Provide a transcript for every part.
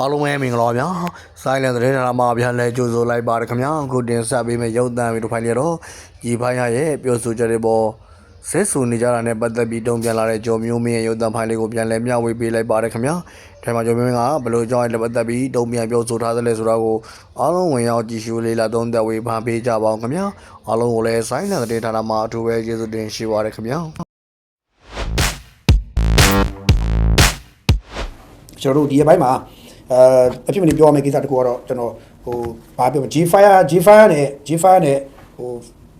အားလုံးပဲမင်္ဂလာပါဗျာ Silent သတင်းဌာနမှာပြန်လဲကြိုဆိုလိုက်ပါရခင်ဗျာအခုတင်ဆက်ပေးမယ့်ရုပ်သံဗီဒီယိုဖိုင်လေးတော့ဒီဖိုင်ရရဲ့ပြောဆိုချက်တွေပေါ်ဆက်ဆူနေကြတာနဲ့ပတ်သက်ပြီးတုံ့ပြန်လာတဲ့ကြော်မျိုးမင်းရဲ့ရုပ်သံဖိုင်လေးကိုပြန်လဲမျှဝေပေးလိုက်ပါရခင်ဗျာထဲမှာကြော်မျိုးမင်းကဘယ်လိုကြောင်းရလဲပတ်သက်ပြီးတုံ့ပြန်ပြောဆိုထားသလဲဆိုတာကိုအားလုံးဝင်ရောက်ကြည့်ရှုလေးလာသုံးသပ်ဝေဖန်ပေးကြပါအောင်ခင်ဗျာအားလုံးကိုလည်း Silent သတင်းဌာနမှာအထူးပဲကျေးဇူးတင်ရှိပါရခင်ဗျာကျွန်တော်တို့ဒီအပိုင်းမှာ အဲအဖြစ်မနေပြောရမယ့်ကိစ္စတစ်ခုကတော့ကျွန်တော်ဟိုဘာပြောမလဲ G-Fire G-Fire နဲ့ G-Fire နဲ့ဟို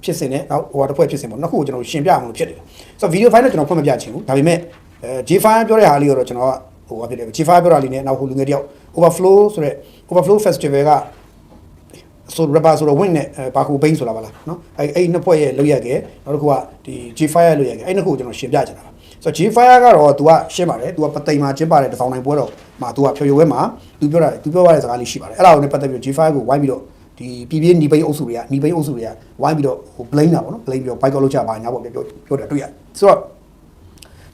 ဖြစ်စဉ်နဲ့နောက်ဟိုဟာတစ်ဖွဲ့ဖြစ်စဉ်ပေါ့နှစ်ခုကိုကျွန်တော်ရှင်းပြအောင်လို့ဖြစ်တယ်ဆိုတော့ video file နဲ့ကျွန်တော်ဖွင့်မပြချင်ဘူးဒါပေမဲ့အဲ G-Fire ပြောတဲ့ဟာလေးကိုတော့ကျွန်တော်ကဟိုဟာဖြစ်တယ် G-Fire ပြောတာလေးနဲ့နောက်ဟိုလူငယ်တယောက် overflow ဆိုတဲ့ overflow festival ကဆို rapper ဆိုတော့ win နဲ့ဘာကူဘိန်းဆိုတာပါလားเนาะအဲ့အဲ့နှစ်ဖွဲ့ရဲ့လောက်ရခဲ့နောက်တစ်ခုကဒီ G-Fire လောက်ရခဲ့အဲ့နှစ်ခုကိုကျွန်တော်ရှင်းပြချင်တာပါဆိုတော့ G-Fire ကတော့ तू ကရှင်းပါတယ် तू ကပသိမ်မှာကျင်းပါတယ်တစောင်းနိုင်ပွဲတော့ မှာသူကဖြော်ဖြော်ဝဲမှာသူပြောတာသူပြောရတဲ့စကားလေးရှိပါတယ်အဲ့ဒါကိုလည်းပတ်သက်ပြီး G5 ကိုဝိုင်းပြီးတော့ဒီပြည်ပြင်းနီပိန်အုပ်စုတွေကနီပိန်အုပ်စုတွေကဝိုင်းပြီးတော့ဟို blame တာပေါ့နော် blame ပြီးတော့ bike လောက်ချပါညာပေါ့ပြောပြောတာတွေ့ရတယ်ဆိုတော့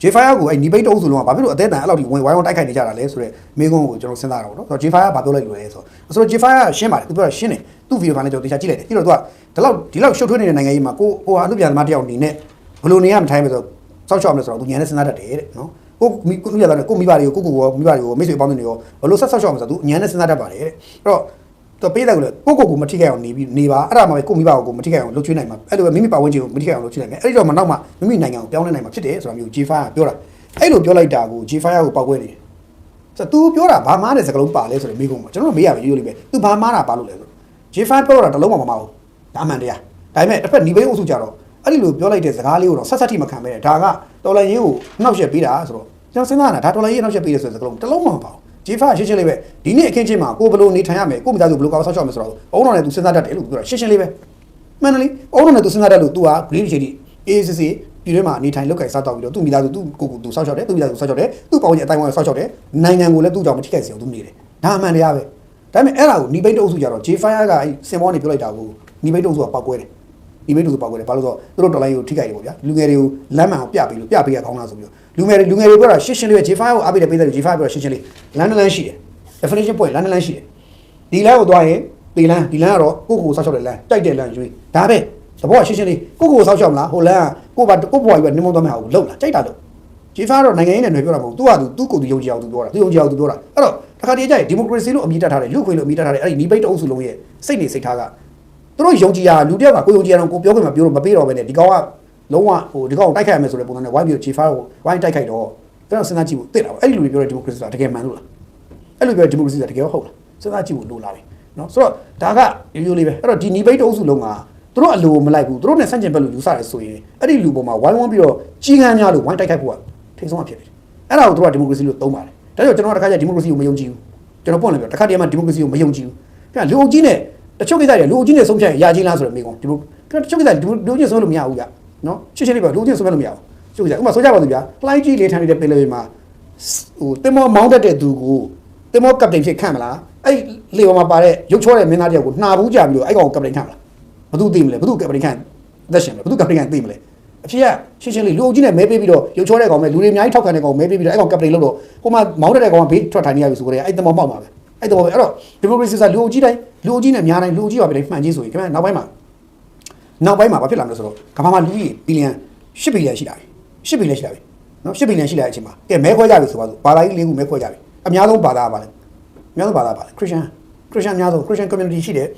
J5 ကိုအဲ့နီပိတ်တုံးဆိုလုံးကဘာဖြစ်လို့အသေးတန်အဲ့လောက်ဒီဝင်ဝိုင်းဝိုင်းတိုက်ခိုက်နေကြတာလဲဆိုတော့မိကုန်းကိုကျွန်တော်စဉ်းစားတာပေါ့နော်ဆိုတော့ J5 ကဘာပြောလိုက်လို့လဲဆိုတော့ဆိုတော့ J5 ကရှင်းပါတယ်သူပြောတာရှင်းတယ်သူ့ဗီဒီယိုကနေကျွန်တော်တေချာကြည့်လိုက်တယ်ပြီးတော့သူကဒီလောက်ဒီလောက်ရှုပ်ထွေးနေတဲ့နိုင်ငံကြီးမှာကိုကိုဟာအမှုပြန်သမားတယောက်အနေနဲ့ဘယ်လိုနေရမထိုင်းမလဲဆိုတော့စောက်ချောက်မလဲဆိုတော့သူညာနဲ့စဉ်းစားတတ်တယ်တဲ့နော် ကိုမိကိုမိရတာကိုမိဘတွေကိုကိုကိုမိဘတွေကိုမိတ်ဆွေပေါင်းတွေကိုဘယ်လိုဆက်ဆောက်ရှောက်မလဲဆိုတော့သူညံနေစဉ်းစားတတ်ပါတယ်တဲ့အဲ့တော့တော့ပေးတယ်ကလည်းကိုကိုကိုမထိခိုက်အောင်နေပြီးနေပါအဲ့ဒါမှပဲကိုမိဘကိုမထိခိုက်အောင်လုပ်ချွေးနိုင်မှာအဲ့လိုပဲမိမိပတ်ဝန်းကျင်ကိုမထိခိုက်အောင်လုပ်ချွေးနိုင်မယ်အဲ့ဒီတော့မှနောက်မှမိမိနိုင်ငံကိုပြောင်းလဲနိုင်မှာဖြစ်တယ်ဆိုတာမျိုး G5 ကပြောတာအဲ့လိုပြောလိုက်တာကို G5 ကိုပောက်ကွဲနေတယ်ဆိုတော့ तू ပြောတာဘာမှတဲ့စကားလုံးပါလဲဆိုတော့မိကုန်းမှာကျွန်တော်တို့မေးရမယ်ရိုးရိုးလေးပဲ तू ဘာမှတာပါလို့လဲဆို J5 ပြောတာတစ်လုံးမှမမဟုတ်ဒါမှန်တရားဒါပေမဲ့တစ်ဖက်ညီဘိန်းအုပ်စုကြတော့ အဲ့ဒီလိုပြောလိုက်တဲ့စကားလေးကိုတော့ဆက်ဆက်ထိမခံပဲဒါကတော်လိုင်းရေးကိုနှောက်ယှက်ပေးတာဆိုတော့ကျွန်တော်စဉ်းစားတာဒါတော်လိုင်းရေးနှောက်ယှက်ပေးတယ်ဆိုတဲ့စကားလုံးတစ်လုံးမှမပါဘူးဂျေဖာရှင်းရှင်းလေးပဲဒီနေ့အခင်းချင်းမှာကိုဘလို့နေထိုင်ရမယ်ကိုမိသားစုဘလို့ကောင်းဆောက်ရှောက်မယ်ဆိုတော့အုံတော်နဲ့သူစဉ်းစားတတ်တယ်လို့သူကရှင်းရှင်းလေးပဲမှန်တယ်လေအုံတော်နဲ့သူစဉ်းစားတတ်လို့သူက green ချီတီအေးစစ်စစ်ပြည်ထဲမှာနေထိုင်လုပ်ကိုင်စားတောက်ပြီးတော့သူ့မိသားစုသူ့ကိုကိုသူဆောက်ရှောက်တယ်သူ့မိသားစုဆောက်ရှောက်တယ်သူ့ပေါင်းကြီးအတိုင်းဝိုင်းဆောက်ရှောက်တယ်နိုင်ငံကိုလည်းသူ့ကြောင့်မထိခိုက်စေအောင်သူနေတယ်ဒါအမှန်တရားပဲဒါပေမဲ့အဲ့ဒါကိုနီဘိတ်တုပ်စုကြတော့ J5 ကစင်မောနေပြောလိုက်တာကိုနီဘိတ်တုပ်စုကပောက်ကွဲတယ် နီဘိတ်တုပ်စုပောက်ကွဲတယ်ဘာလို့ဆိုတော့သူတို့တော်လိုင်းကိုထိခိုက်တယ်ပေါ့ဗျာလူငယ်တွေကိုလမ်းမှန်အောင်ပြပေးလို့ပြပေးရကောင်းလားဆိုပြီးတော့လူငယ်တွေလူငယ်တွေပြောတာရှင်းရှင်းလေးပဲ J5 ကိုအားပေးတယ်ပေးတယ် J5 ပြောတာရှင်းရှင်းလေးလမ်းတစ်လမ်းရှိတယ် definition point လမ်းတစ်လမ်းရှိတယ်ဒီလမ်းကိုသွားရင်ဒီလမ်းဒီလမ်းကတော့ကိုယ့်ကိုယ်ဆောက်ရှောက်တဲ့လမ်းတိုက်တဲ့လမ်းရွေးဒါပဲသဘောကရှင်းရှင်းလေးကိုယ့်ကိုယ်ဆောက်ရှောက်မလားဟိုလမ်းကကိုယ့်ဘာကိုယ့်ဘွားကြီးပဲနေမုံသွားမှာဟုတ်လုံလားကြိုက်တာလို့ J5 ကတော့နိုင်ငံရေးနဲ့ຫນွေပြောတာမဟုတ်သူကသူသူ့ကိုယ်သူယုံကြည်အောင်သူပြောတာသူယုံကြည်အောင်သူပြောတာအဲ့တော့တစ်ခါတည်းကျရင်ဒီမိုကရေစီလို့အမြင့်တက်ထားတယ်လူခွေလို့အမြင့်တက်ထားတယ်အဲ့ဒီနီးပိတ်တအုပ်စုလုံးရဲ့စိတ်နေစိတ်ထားက သူတို့ယုံကြည်ရလူတယောက်ကကိုယုံကြည်ရအောင်ကိုပြောခွင့်မပြောလို့မပေးတော့ဘဲနဲ့ဒီကောင်ကလုံးဝဟိုဒီကောင်ကိုတိုက်ခိုက်ရမယ်ဆိုတဲ့ပုံစံနဲ့ YB ကို J5 ကို Y တိုက်ခိုက်တော့ကျွန်တော်စဉ်းစားကြည့်ဖို့တစ်တာပါအဲ့ဒီလူတွေပြောတဲ့ဒီမိုကရေစီဆိုတာတကယ်မှန်လို့လားအဲ့လိုပြောတဲ့ဒီမိုကရေစီဆိုတာတကယ်ဟုတ်လားစဉ်းစားကြည့်ဖို့လိုလာပြီနော်ဆိုတော့ဒါကရိုးရိုးလေးပဲအဲ့တော့ဒီနီးပိတ်တအုပ်စုလုံးကသူတို့အလိုမလိုက်ဘူးသူတို့နဲ့ဆန့်ကျင်ဘက်လို့ယူဆရဲဆိုရင်အဲ့ဒီလူပေါ်မှာဝိုင်းဝန်းပြီးတော့ကြီးကန်းများလို့ဝိုင်းတိုက်ခိုက်ဖို့ကထိဆုံးအဖြစ်တယ်အဲ့ဒါကိုသူတို့ကဒီမိုကရေစီလို့သုံးပါတယ်ဒါကြောင့်ကျွန်တော်ကတခါကျဒီမိုကရေစီကိုမယုံကြည်ဘူးကျွန်တော်ပွင့်လည်းပြောတခါတည်းမှာဒီမိုကရေစီကိုမယုံကြည်ဘူးပြန်လူအုပ်ကြီးနဲ့ တချို့ကိစ္စတွေလူအုပ်ကြီးနဲ့ဆုံးဖြတ်ရကြီးလားဆိုတော့မိကုန်ဒီမိုပြန်တချို့ကိစ္စတွေလူအုပ်ကြီးဆုံးလို့မရဘူးကြနော်ရှင်းရှင်းလေးပြောလူအုပ်ကြီးဆုံးဖြတ်လို့မရဘူးတချို့ကိစ္စဥပမာဆိုကြပါစို့ဗျာလှိုင်းကြီးလေးထန်နေတဲ့ပင်လယ်မှာဟိုတင်မောမောင်းတတ်တဲ့သူကိုတင်မောကပတိန်ဖြစ်ခန့်မလားအဲ့လေပေါ်မှာပါတဲ့ရုပ်ချောတဲ့မင်းသားတယောက်ကိုနှာဘူးကြပြီးတော့အဲ့ကောင်ကိုကပတိန်ခန့်မလားဘသူသိမလဲဘသူကပတိန်ခန့်သက်ရှင်မလဲဘသူကပတိန်ခန့်သိမလဲအဖြစ်ကရှင်းရှင်းလေးလူအုပ်ကြီးနဲ့မဲပေးပြီးတော့ရုပ်ချောတဲ့ကောင်ပဲလူတွေအများကြီးထောက်ခံတဲ့ကောင်မဲပေးပြီးတော့အဲ့ကောင်ကပတိန်လို့တော့ဟိုမှာမောင်းတဲ့ကောင်ကဘေးထွက်ထိုင်နေရပြီဆိုကြတယ်အဲ့တမောမောက်ပါပဲ အဲ့တမောပဲအဲ့တော့ဒီမိုကရေစီကလူအုပ်ကြီးတိုင်းလူအုပ်ကြီးနဲ့အများတိုင်းလူအုပ်ကြီးပါပဲမှန်ကြီးဆိုရင်ခင်ဗျနောက်ပိုင်းမှာနောက်ပိုင်းမှာဘာဖြစ်လာမလဲဆိုတော့ကမ္ဘာမှာလူကြီးဘီလီယံ10ဘီလီယံရှိလာပြီ10ဘီလီယံရှိလာပြီနော်10ဘီလီယံရှိလာတဲ့အချိန်မှာကဲမဲခွဲကြပြီဆိုပါစို့ဘာသာကြီး၄ခုမဲခွဲကြပြီအများဆုံးဘာသာကပါလဲအများဆုံးဘာသာပါလဲခရစ်ယာန်ခရစ်ယာန်အများဆုံးခရစ်ယာန် community ရှိတယ်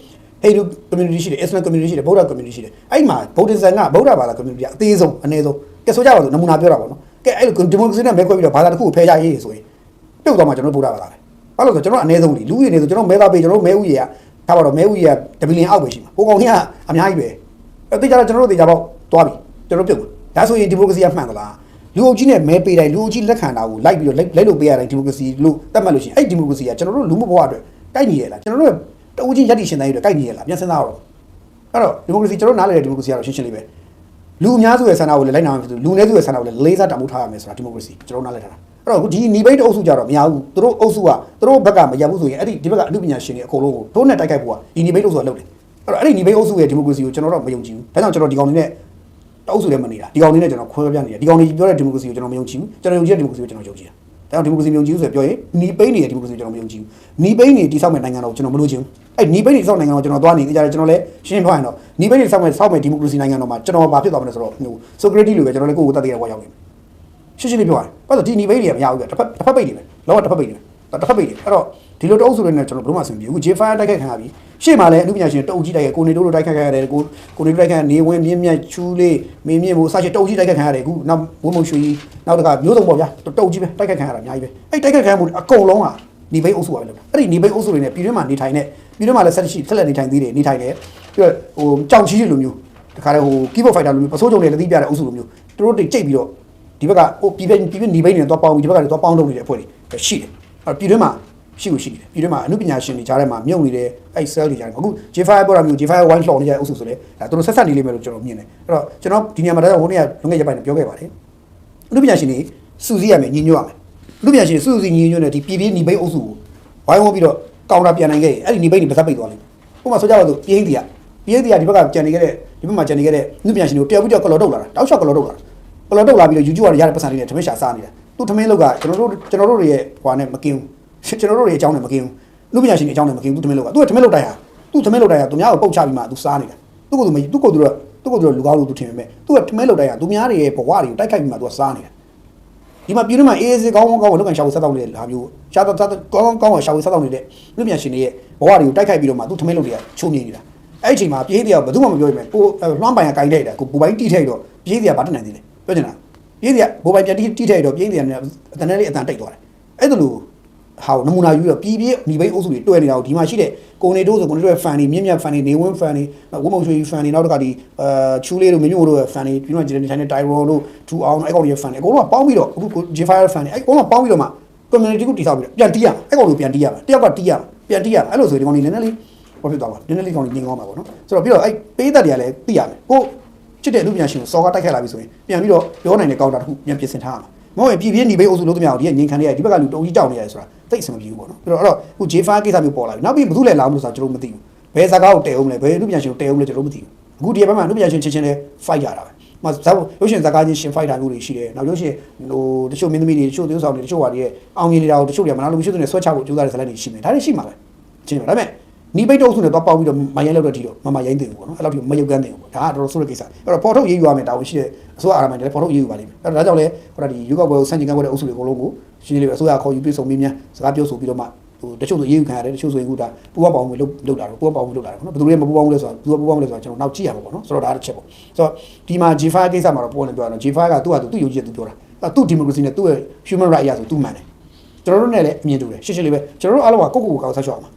ဟိန္ဒူ community ရှိတယ် Islam community ရှိတယ်ဗုဒ္ဓ community ရှိတယ်အဲ့မှာဗုဒ္ဓဇန်ကဗုဒ္ဓဘာသာ community ကအသေးဆုံးအနည်းဆုံးကဲဆိုကြပါစို့နမူနာပြောတာပေါ့နော်ကဲအဲ့လိုဒီမိုကရေစီနဲ့မဲခွဲပြီးတော့ဘာသာတစ်ခုကိုဖယ်ကြရေးဆိုရင်ပြုတ်သွားမှကျွန်တော်ဗုဒ္ဓဘာသာပဲ ဘာလို့လဲဆိုတော့ကျွန်တော်အနည်းဆုံးလीလူကြီးနေဆိုကျွန်တော်မဲသားပေးကျွန်တော်မဲဥကြီးကဒါပါတော့မဲဥကြီးကတဘီလီယံအောက်ပဲရှိမှာဟိုကောင်ကြီးကအများကြီးပဲအဲ့တေချာတော့ကျွန်တော်တို့တေချာပေါ့သွားပြီကျွန်တော်ပြုတ်မှာဒါဆိုရင်ဒီမိုကရေစီကမှန်သလားလူအုပ်ကြီးနဲ့မဲပေးတိုင်းလူအုပ်ကြီးလက်ခံတာကိုလိုက်ပြီးတော့လိုက်လို့ပေးရတိုင်းဒီမိုကရေစီလို့သတ်မှတ်လို့ရှိရင်အဲ့ဒီမိုကရေစီကကျွန်တော်တို့လူမှုဘဝအတွက်တိုက်နေရလားကျွန်တော်တို့တအုပ်ကြီးယက်တီရှင်တိုင်းအတွက်တိုက်နေရလားပြန်စဉ်းစားတော့အဲ့တော့ဒီမိုကရေစီကျွန်တော်နားလည်တဲ့ဒီမိုကရေစီကတော့ရှင်းရှင်းလေးပဲလူအများစုရဲ့ဆန္ဒကိုလည်းလိုက်နာမှာဖြစ်သူလူနည်းစုရဲ့ဆန္ဒကိုလည်းလေးစားတမှုထားရမယ်ဆိုတာဒီမိုကရေစီကျွန်တော်နားလည်ထားတာ အဲ့တော့ဒီညီဘိတ်အုပ်စုကြတော့မရဘူးသူတို့အုပ်စုကသူတို့ဘက်ကမရဘူးဆိုရင်အဲ့ဒီဒီဘက်ကအမှုပညာရှင်တွေအကုန်လုံးကိုတို့နဲ့တိုက်ခိုက်ဖို့ကဒီညီဘိတ်အုပ်စုကလုပ်တယ်အဲ့တော့အဲ့ဒီညီဘိတ်အုပ်စုရဲ့ဒီမိုကရေစီကိုကျွန်တော်တော့မယုံကြည်ဘူးဒါကြောင့်ကျွန်တော်ဒီကောင်တွေနဲ့တအုပ်စုလည်းမနေတာဒီကောင်တွေနဲ့ကျွန်တော်ခွဲပြနေတာဒီကောင်တွေပြောတဲ့ဒီမိုကရေစီကိုကျွန်တော်မယုံကြည်ဘူးကျွန်တော်ယုံကြည်တဲ့ဒီမိုကရေစီကိုကျွန်တော်ယုံကြည်တာဒါကြောင့်ဒီမိုကရေစီမယုံကြည်ဘူးဆိုပြောရင်နီးပိန်းနေတဲ့ဒီမိုကရေစီကျွန်တော်မယုံကြည်ဘူးနီးပိန်းနေတိဆောက်မဲ့နိုင်ငံတော်ကျွန်တော်မလို့ချင်ဘူးအဲ့နီးပိန်းနေတိဆောက်နိုင်ငံတော်ကျွန်တော်သွားနေကြတယ်ကျွန်တော်လည်းရှင်းပြရင်တော့နီးပိန်းနေဆောက်မဲ့ဆောက်မဲ့ဒီမိုကရေစီနိုင်ငံတော်မှာကျွန်တော်ဘာဖြစ်သွားမလဲဆိုတော့ဟိုဆိုကရက်တီလိုပဲကျွန်တော်လည်းကိုယ့်ကိုတတ်တဲ့ဘဝရောက်နေတယ် ရှင်းရှင်းလေးပြောရတယ်ဘာလို့ဒီနီးပိန်းတွေကမရဘူးပြတစ်ဖက်တစ်ဖက်ပိတ်နေပဲလောကတစ်ဖက်ပိတ်နေပဲတစ်ဖက်ပိတ်နေအဲ့တော့ဒီလိုတအုပ်စုတွေနဲ့ကျွန်တော်ဘယ်တော့မှဆင်ပြေဘူး J5 တိုက်ခိုက်ခံရပြီရှေ့မှာလည်းအမှုပညာရှင်တအုပ်ကြီးတိုက်ခိုက်ကိုနေတိုးလိုတိုက်ခိုက်ခံရတယ်ကိုကိုနေတိုးတိုက်ခိုက်နေဝင်မြင့်မြတ်ချူးလေးမင်းမြင့်မို့စရှစ်တအုပ်ကြီးတိုက်ခိုက်ခံရတယ်အခုနောက်ဝုံမုံရွှေကြီးနောက်တစ်ခါမျိုးစုံပေါ့ဗျာတအုပ်ကြီးပဲတိုက်ခိုက်ခံရတာအများကြီးပဲအဲ့တိုက်ခိုက်ခံမှုအကုန်လုံးဟာနေဘိတ်အုပ်စုပါပဲလို့အဲ့ဒီနေဘိတ်အုပ်စုတွေနဲ့ပြည်တွင်းမှာနေထိုင်နေပြည်တွင်းမှာလည်းဆက်ရှိဆက်လက်နေထိုင်သေးတယ်နေထိုင်တယ်ပြီးတော့ဟိုကြောက်ကြီးလိုမျိုးတခါတည်းဟို keyboard fighter လိုမျိုးပစိုးကြုံတွေလက်သီးပြတဲ့အုပ်စုလိုမျိုးသူတို့တွေကြိတ်ပြီးတော့ ဒီဘက်ကဟိုပြည်ပြပြည်ပြနေဘိတ်နေတော့ပေါင်းပြီးဒီဘက်ကလည်းတော့ပေါင်းလုပ်နေတဲ့အဖွဲ့တွေရှိတယ်အဲ့ပြည်တွင်းမှာရှိကိုရှိတယ်ပြည်တွင်းမှာအမှုပညာရှင်တွေကြားထဲမှာမြုပ်နေတဲ့အဲ့ cell တွေကြားထဲမှာအခု J5 ပေါ်တာမျိုး J5 wine လှော်နေကြတဲ့အုပ်စုဆိုလေဒါသူတို့ဆက်ဆက်နေလိမ့်မယ်လို့ကျွန်တော်မြင်တယ်အဲ့တော့ကျွန်တော်ဒီနေရာမှာတော့ဟိုနေ့ကလုံငယ်ရပိုင်းပြောခဲ့ပါတယ်အမှုပညာရှင်တွေစုစည်းရမယ်ညီညွတ်ရမယ်အမှုပညာရှင်တွေစုစည်းညီညွတ်နေဒီပြည်ပြည်နေဘိတ်အုပ်စုကိုဝိုင်းဝန်းပြီးတော့ကောင်တာပြန်နိုင်ခဲ့ရင်အဲ့ဒီနေဘိတ်တွေပါသက်ပိတ်သွားလိမ့်မယ်ဥပမာဆိုကြပါစို့ပြည်ဟိတီကပြည်ဟိတီကဒီဘက်ကကြံနေခဲ့တဲ့ဒီဘက်မှာကြံနေခဲ့တဲ့အမှုပညာရှင်တွေကိုတယောက်ပြီးတယောက်ကလော်တုတ်လာတာတောက်လျှောက်ကလော်တုတ်လာတာ ကလော်တုတ်လာပြီးတော့ YouTube ကရတဲ့ပတ်စံလေးနဲ့ထမင်းရှာစားနေတာသူထမင်းလောက်ကကျွန်တော်တို့ကျွန်တော်တို့တွေရဲ့ဟွာနဲ့မကင်းဘူးကျွန်တော်တို့တွေအကြောင်းနဲ့မကင်းဘူးလူပညာရှင်တွေအကြောင်းနဲ့မကင်းဘူးသူထမင်းလောက်ကသူကထမင်းလောက်တိုင်းဟာသူထမင်းလောက်တိုင်းဟာသူများကိုပုတ်ချပြီးမှသူစားနေတာသူကသူမသူကသူတော့သူကသူတော့လူကောင်းလို့သူထင်ပေမဲ့သူကထမင်းလောက်တိုင်းဟာသူများတွေရဲ့ဘဝတွေကိုတိုက်ခိုက်ပြီးမှသူကစားနေတာဒီမှာပြည်တွင်းမှာအေးအေးဆေးကောင်းကောင်းကောင်းလောက်ကန်ရှောက်ဆက်တော့နေတဲ့လာမျိုးရှားတော့ကောင်းကောင်းကောင်းရှောက်ဆက်တော့နေတဲ့လူပညာရှင်တွေရဲ့ဘဝတွေကိုတိုက်ခိုက်ပြီးတော့မှသူထမင်းလောက်တွေကချုံမြင်နေတာအဲ့ဒီအချိန်မှာပြည်ဟိတရားဘယ်သူမှမပြောရမယ်ကိုလွှမ်းပိုင်ကကင်တဲ့တာကိုပူပိုင်းတိထိုက်တော့ပြည်ဟိတရားဘာတက်နိုင်သေးလဲ ပြောချင်တာပြည်ဟိတရားဘိုးပိုင်ပြန်တိတိထိုက်တော့ပြည်ဟိတရားနဲ့အတန်းလေးအတန်းတိတ်သွားတယ်အဲ့ဒါလို့ဟာနမူနာယူပြီးတော့ပြည်ပြည့်ညီဘိတ်အုပ်စုတွေတွေ့နေတာကိုဒီမှာရှိတဲ့ကိုနေတိုးဆိုကိုနေတိုးရဲ့ fan တွေမြင့်မြတ် fan တွေနေဝင်း fan တွေဝမုံရွှေ fan တွေနောက်တစ်ခါဒီအာချူလေးတို့မင်းမျိုးတို့ရဲ့ fan တွေပြီးတော့ဂျန်နေထိုင်တဲ့ Tyron တို့2အောင်အဲ့ကောင်တွေရဲ့ fan တွေအကုန်လုံးကပေါင်းပြီးတော့အခု J5 fan တွေအဲ့အကုန်လုံးပေါင်းပြီးတော့မှ community ကိုတည်ဆောက်ပြီးတော့ပြန်တီးရအဲ့ကောင်တွေပြန်တီးရတယောက်ကတီးရပြန်တီးရအဲ့လိုဆိုဒီကောင်တွေနည်းနည်းလေးဘာဖြစ်သွားပါနည်းနည်းလေးကောင်တွေငြင်းကောင်းပါပေါ့နော်ဆိုတော့ပြီးတော့အဲ့ပေးသက်တွေကလည်းသိရမယ်ကို ချစ်တဲ့အမှုပညာရှင်ကိုစော်ကားတိုက်ခိုက်လာပြီဆိုရင်ပြန်ပြီးတော့ပြောနိုင်တဲ့ကောင်တာတစ်ခုပြန်ပြင်ဆင်ထားရမှာမဟုတ်ရင်ပြည်ပြင်းညီဘိတ်အုပ်စုလို့တမရအောင်ဒီကငင်ခံနေရဒီဘက်ကလူတုံးကြီးကြောက်နေရတယ်ဆိုတာသိအဆင်မပြေဘူးပေါ့နော်ပြီးတော့အဲ့တော့ခု J5 ကိစ္စမျိုးပေါ်လာပြီနောက်ပြီးဘယ်သူလဲလာမလို့ဆိုတာကျွန်တော်မသိဘူးဘယ်ဇာကားကိုတည်အောင်လဲဘယ်လူပညာရှင်ကိုတည်အောင်လဲကျွန်တော်မသိဘူးအခုဒီဘက်မှာလူပညာရှင်ချင်းချင်းလဲ fight ရတာပဲမဇာတ်ရုပ်ရှင်ဇာကားချင်းရှင် fight တာမျိုးတွေရှိတယ်နောက်ရုပ်ရှင်ဟိုတချို့မင်းသမီးတွေတချို့သေဆောင်တွေတချို့ဟာတွေရဲ့အောင်မြင်နေတာကိုတချို့တွေကမနာလို့မရှိသူနဲ့ဆွဲချဖို့ကြိုးစားတဲ့ဇာတ်လမ်းတွေရှိမယ်ဒါတွေရှိမှာပဲချင်းတယ်ဒါပေမဲ့ နီးပိတ်တုပ်စုနဲ့တော့ပေါက်ပြီးတော့မရိုင်းလောက်တဲ့အထိတော့မမရိုင်းတင်ဘူးပေါ့နော်အဲ့လောက်ထိမယုတ်ကန်းတင်ဘူးပေါ့ဒါကတော်တော်ဆိုးတဲ့ကိစ္စအဲ့တော့ပေါ်ထုတ်ရေးယူရမယ်တာဝန်ရှိတဲ့အစိုးရအာဏာပိုင်တွေလည်းပေါ်ထုတ်ရေးယူပါလိမ့်မယ်အဲ့တော့ဒါကြောင့်လဲဟိုဒါဒီယူကောက်ပွဲကိုစန့်ကျင်ကန့်ကွက်တဲ့အုပ်စုတွေအကုန်လုံးကိုရှင်းလေးပဲအစိုးရခေါ်ယူပြေဆုံးမင်းများစကားပြောဆိုပြီးတော့မှဟိုတချို့ဆိုရေးယူခံရတယ်တချို့ဆိုရင်ခုဒါပူပေါင်းမှုလုပ်လုပ်တာတော့ပူပေါင်းမှုလုပ်တာတော့နော်ဘယ်သူတွေမပူပေါင်းဘူးလဲဆိုတော့ဘယ်သူကပူပေါင်းလဲဆိုတော့ကျွန်တော်နောက်ကြည့်ရမှာပေါ့နော်ဆိုတော့ဒါတစ်ချက်ပေါ့ဆိုတော့ဒီမှာ G5 ကိစ္စမှာတော့ပေါ်နေပြောရအောင် G5 ကသူ့ဟာသူသူ့ယုံကြည်ချက်သူပြောတာအဲ့သူ့ democracy နဲ့သူ့ရဲ့ human right အရာဆိုသူ့မှန်တယ်ကျွန်တော်တို့နဲ့လည်းအမြင်တူတယ်ရှင်းရှင်းလေးပဲကျွန်တော်တို့အားလုံးကကိုယ့်ကိုယ်ကိုကောက်ဆောက်ရှောက်အောင်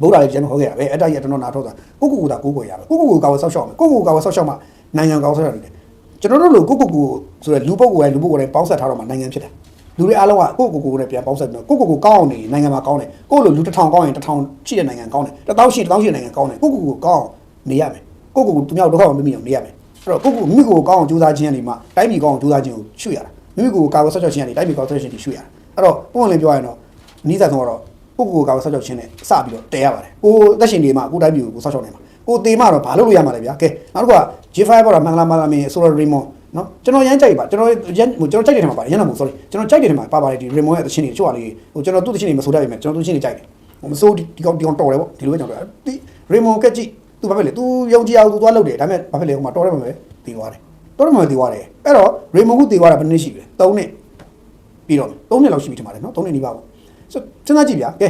ဗုဒ္ဓလည်းကျွန်တော်ဟောခဲ့တာပဲအဲ့ဒါကြီးကျွန်တော်နာထောက်တာကိုကိုကိုတာကိုကိုရပါကိုကိုကိုကောက်ဆောက်ရှောက်မယ်ကိုကိုကိုကောက်ဆောက်ရှောက်မှနိုင်ငံကောက်ဆောက်ရတယ်ကျွန်တော်တို့လိုကိုကိုကိုဆိုတဲ့လူပုဂ္ဂိုလ်ရဲ့လူပုဂ္ဂိုလ်ရဲ့ပေါင်းဆက်ထားတော့မှနိုင်ငံဖြစ်တယ်လူတွေအားလုံးကကိုကိုကိုနဲ့ပြန်ပေါင်းဆက်ပြီးတော့ကိုကိုကိုကောင်းအောင်နေနိုင်ငံမှာကောင်းတယ်ကိုလိုလူတစ်ထောင်ကောင်းရင်တစ်ထောင်ရှိတဲ့နိုင်ငံကောင်းတယ်တစ်သောင်းရှိတစ်သောင်းရှိတဲ့နိုင်ငံကောင်းတယ်ကိုကိုကိုကောင်းအောင်နေရမယ်ကိုကိုကိုသူများဒုက္ခမမိအောင်နေရမယ်အဲ့တော့ကိုကိုမိကိုကောင်းအောင်ကြိုးစားခြင်းကနေမှတိုင်းပြည်ကောင်းအောင်ကြိုးစားခြင်းကိုရှုရတာမိမိကိုကာကွယ်ဆောက်ရှောက်ခြင်းကနေတိုင်းပြည်ကောင်းဆောက်ရှောက်ခြင်းကိုရှုရတာအဲ့တော့ပုံလင်းပြောရရင်တော့နီးစပ်ဆုံးကတော့ ကိုကိုကိုကာဝဆောက်ချောက်ချင်းနဲ့စပြီးတော့တဲရပါတယ်ကိုသက်ရှင်တွေမှာကိုတိုင်းပြည်ကိုဆောက်ချောက်နေမှာကိုတေမတော့ဘာလုပ်လို့ရမှာလဲဗျာကဲနောက်တစ်ခုက J5 ပေါ်တော့မင်္ဂလာမာလာမင်းဆိုတော့ Raymond နော်ကျွန်တော်ရမ်းကြိုက်ပါကျွန်တော်ရမ်းကျွန်တော်ကြိုက်တဲ့ထဲမှာပါတယ်ရမ်းတော့မဟုတ် sorry ကျွန်တော်ကြိုက်တဲ့ထဲမှာပါပါတယ်ဒီ Raymond ရဲ့သချင်းတွေချို့ဟာလေးဟိုကျွန်တော်သူ့သချင်းတွေမဆိုတတ်ပေမဲ့ကျွန်တော်သူ့သချင်းတွေကြိုက်တယ်ဟိုမဆိုးဒီကောင်ဒီကောင်တော်တယ်ပေါ့ဒီလိုပဲကျွန်တော်ဒီ Raymond ကကြည့် तू ဘာဖြစ်လဲ तू ယုံကြည်အောင် तू သွားလုပ်တယ်ဒါပေမဲ့ဘာဖြစ်လဲဟိုမှာတော်တယ်မှာပဲတည်သွားတယ်တော်တယ်မှာတည်သွားတယ်အဲ့တော့ Raymond ကတည်သွားတာဘယ်နှစ်ရှိပြီလဲ3နှစ်ပြီးတော့3နှစ်လောက်ရှိပြီထင်ပါတယ်နော်3နှစ်နီးပါပေါ့ ဆိုစဉ်းစားကြည့်ဗျာကဲ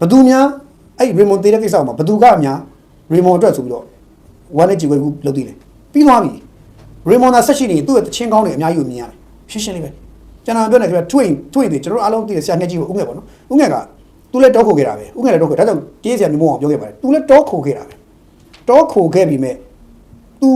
ဘသူများအဲ့ရေမွန်သေးတဲ့ကိစ္စမှာဘသူကများရေမွန်အတွက်ဆိုပြီးတော့ဝမ်းနဲ့ကြည်ဝဲကူလုပ်သေးတယ်ပြီးသွားပြီရေမွန်သာဆက်ရှိနေသူ့ရဲ့တချင်းကောင်းတွေအများကြီးကိုမြင်ရတယ်ရှင်းရှင်းလေးပဲကျွန်တော်ပြောနေတယ်ထွင်ထွင်တယ်ကျွန်တော်အားလုံးသိတယ်ဆရာငှက်ကြီးကိုဥငှက်ပေါ့နော်ဥငှက်ကသူလည်းတောခိုခဲ့တာပဲဥငှက်လည်းတောခိုဒါကြောင့်တေးဆရာမျိုးမအောင်ပြောခဲ့ပါတယ်သူလည်းတောခိုခဲ့တာပဲတောခိုခဲ့ပြီမဲ့ तू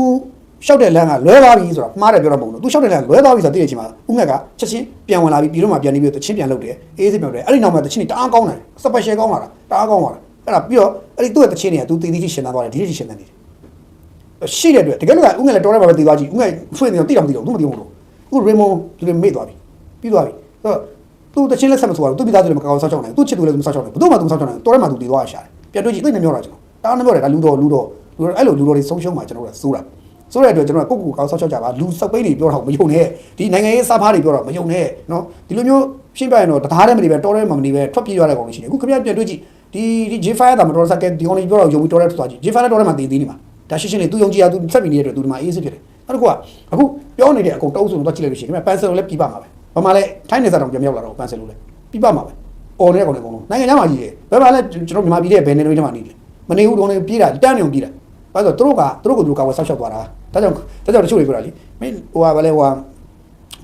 ရှောက်တဲ့လမ်းကလွဲသွားပြီဆိုတာမှားတယ်ပြောတော့မဟုတ်ဘူးသူရှောက်တဲ့လမ်းလွဲသွားပြီဆိုတာသိတဲ့အချိန်မှာဥငက်ကချက်ချင်းပြန်ဝင်လာပြီးပြည်တော့မှပြန်နေပြီးတချင်းပြန်လုပ်တယ်အေးစစ်ပြန်လုပ်တယ်အဲ့ဒီနောက်မှာတချင်းတအားကောင်းတယ် special ကောင်းလာတာတအားကောင်းလာတာအဲ့ဒါပြီးတော့အဲ့ဒီသူ့ရဲ့တချင်းတွေကသူတည်တည်ချင်းရှင်းသားသွားတယ်ဒီလိုရှင်းသားနေတယ်ရှိတဲ့အတွက်တကယ်လို့ကဥငက်လည်းတော်တယ်ပါပဲတည်သွားကြည့်ဥငက်ဖွင့်နေတော့တိတောင်တိတောင်သူမသိဘူးလို့အခု Raymond ဒီလိုမေ့သွားပြီပြီးသွားပြီအဲ့တော့သူတချင်းလက်ဆက်မဆိုးဘူးသူမိသားစုလည်းမကောင်းဆောက်ချောင်းနိုင်သူချစ်သူလည်းမဆောက်ချောင်းနိုင်ဘသူမှသူမဆောက်ချောင်းနိုင်တော်တယ်မှသူတည်သွားရရှာတယ်ပြန်တွေ့ကြည့်သိနေမျောတာကျွန်တော်တားနေမျောတယ်ဒါလူတော်လူတော်အဲ့လိုလူတော်တွေဆုံးရှုံးမှာကျွန်တော်ကစိုးတာ ဆိုတဲ့အတွက်ကျွန်တော်ကကိုကူကောင်းဆောက်ချောက်ကြပါလူစပိတ်တွေပြောတော့မယုံနဲ့ဒီနိုင်ငံရေးစားဖားတွေပြောတော့မယုံနဲ့နော်ဒီလိုမျိုးရှင်းပြရင်တော့တသားတည်းမနေပဲတော်တယ်မှမနေပဲထွက်ပြေးရတဲ့ကောင်တွေရှိတယ်အခုခင်ဗျားပြန်တွေ့ကြည့်ဒီဒီ J5 တာမတော်စက်ကဲဒီကောင်တွေပြောတော့ယုံပြီးတော်တယ်ထွက်သွားကြည့် J5 နဲ့တော်တယ်မှတည်သေးနေမှာဒါရှင်းရှင်းလေးသူယုံကြည်ရသူဆက်ပြီးနေတဲ့အတွက်သူဒီမှာအေးစစ်ဖြစ်တယ်နောက်တစ်ခုကအခုပြောနေတဲ့အကုန်တောက်ဆုံးတော့ကြည့်လိုက်လို့ရှိရင်ခင်ဗျာပန်ဆယ်လိုလည်းပြပါမှာပဲဘာမှလည်းထိုင်းနေစားတောင်ပြန်ရောက်လာတော့ပန်ဆယ်လိုလည်းပြပါမှာပဲအော်နေတဲ့ကောင်တွေအကုန်လုံးနိုင်ငံခြားမှာကြီးတယ်ဘယ်မှာလဲကျွန်တော်မြန်မာပြည်ရဲ့ဘယ်နေတွေထဲမှာနေလဲမနေဘူးတော့နေပြေးတာတန်းနေုံပြေးတာ ဘာလို့သူတို့ကသူတို့ကသူတို့ကာဝယ်ဆောက်ရှောက်သွားတာဒါကြောင့်ဒါကြောင့်တချို့တွေပြောတာလीမင်းဟိုကဘာလဲဟိုက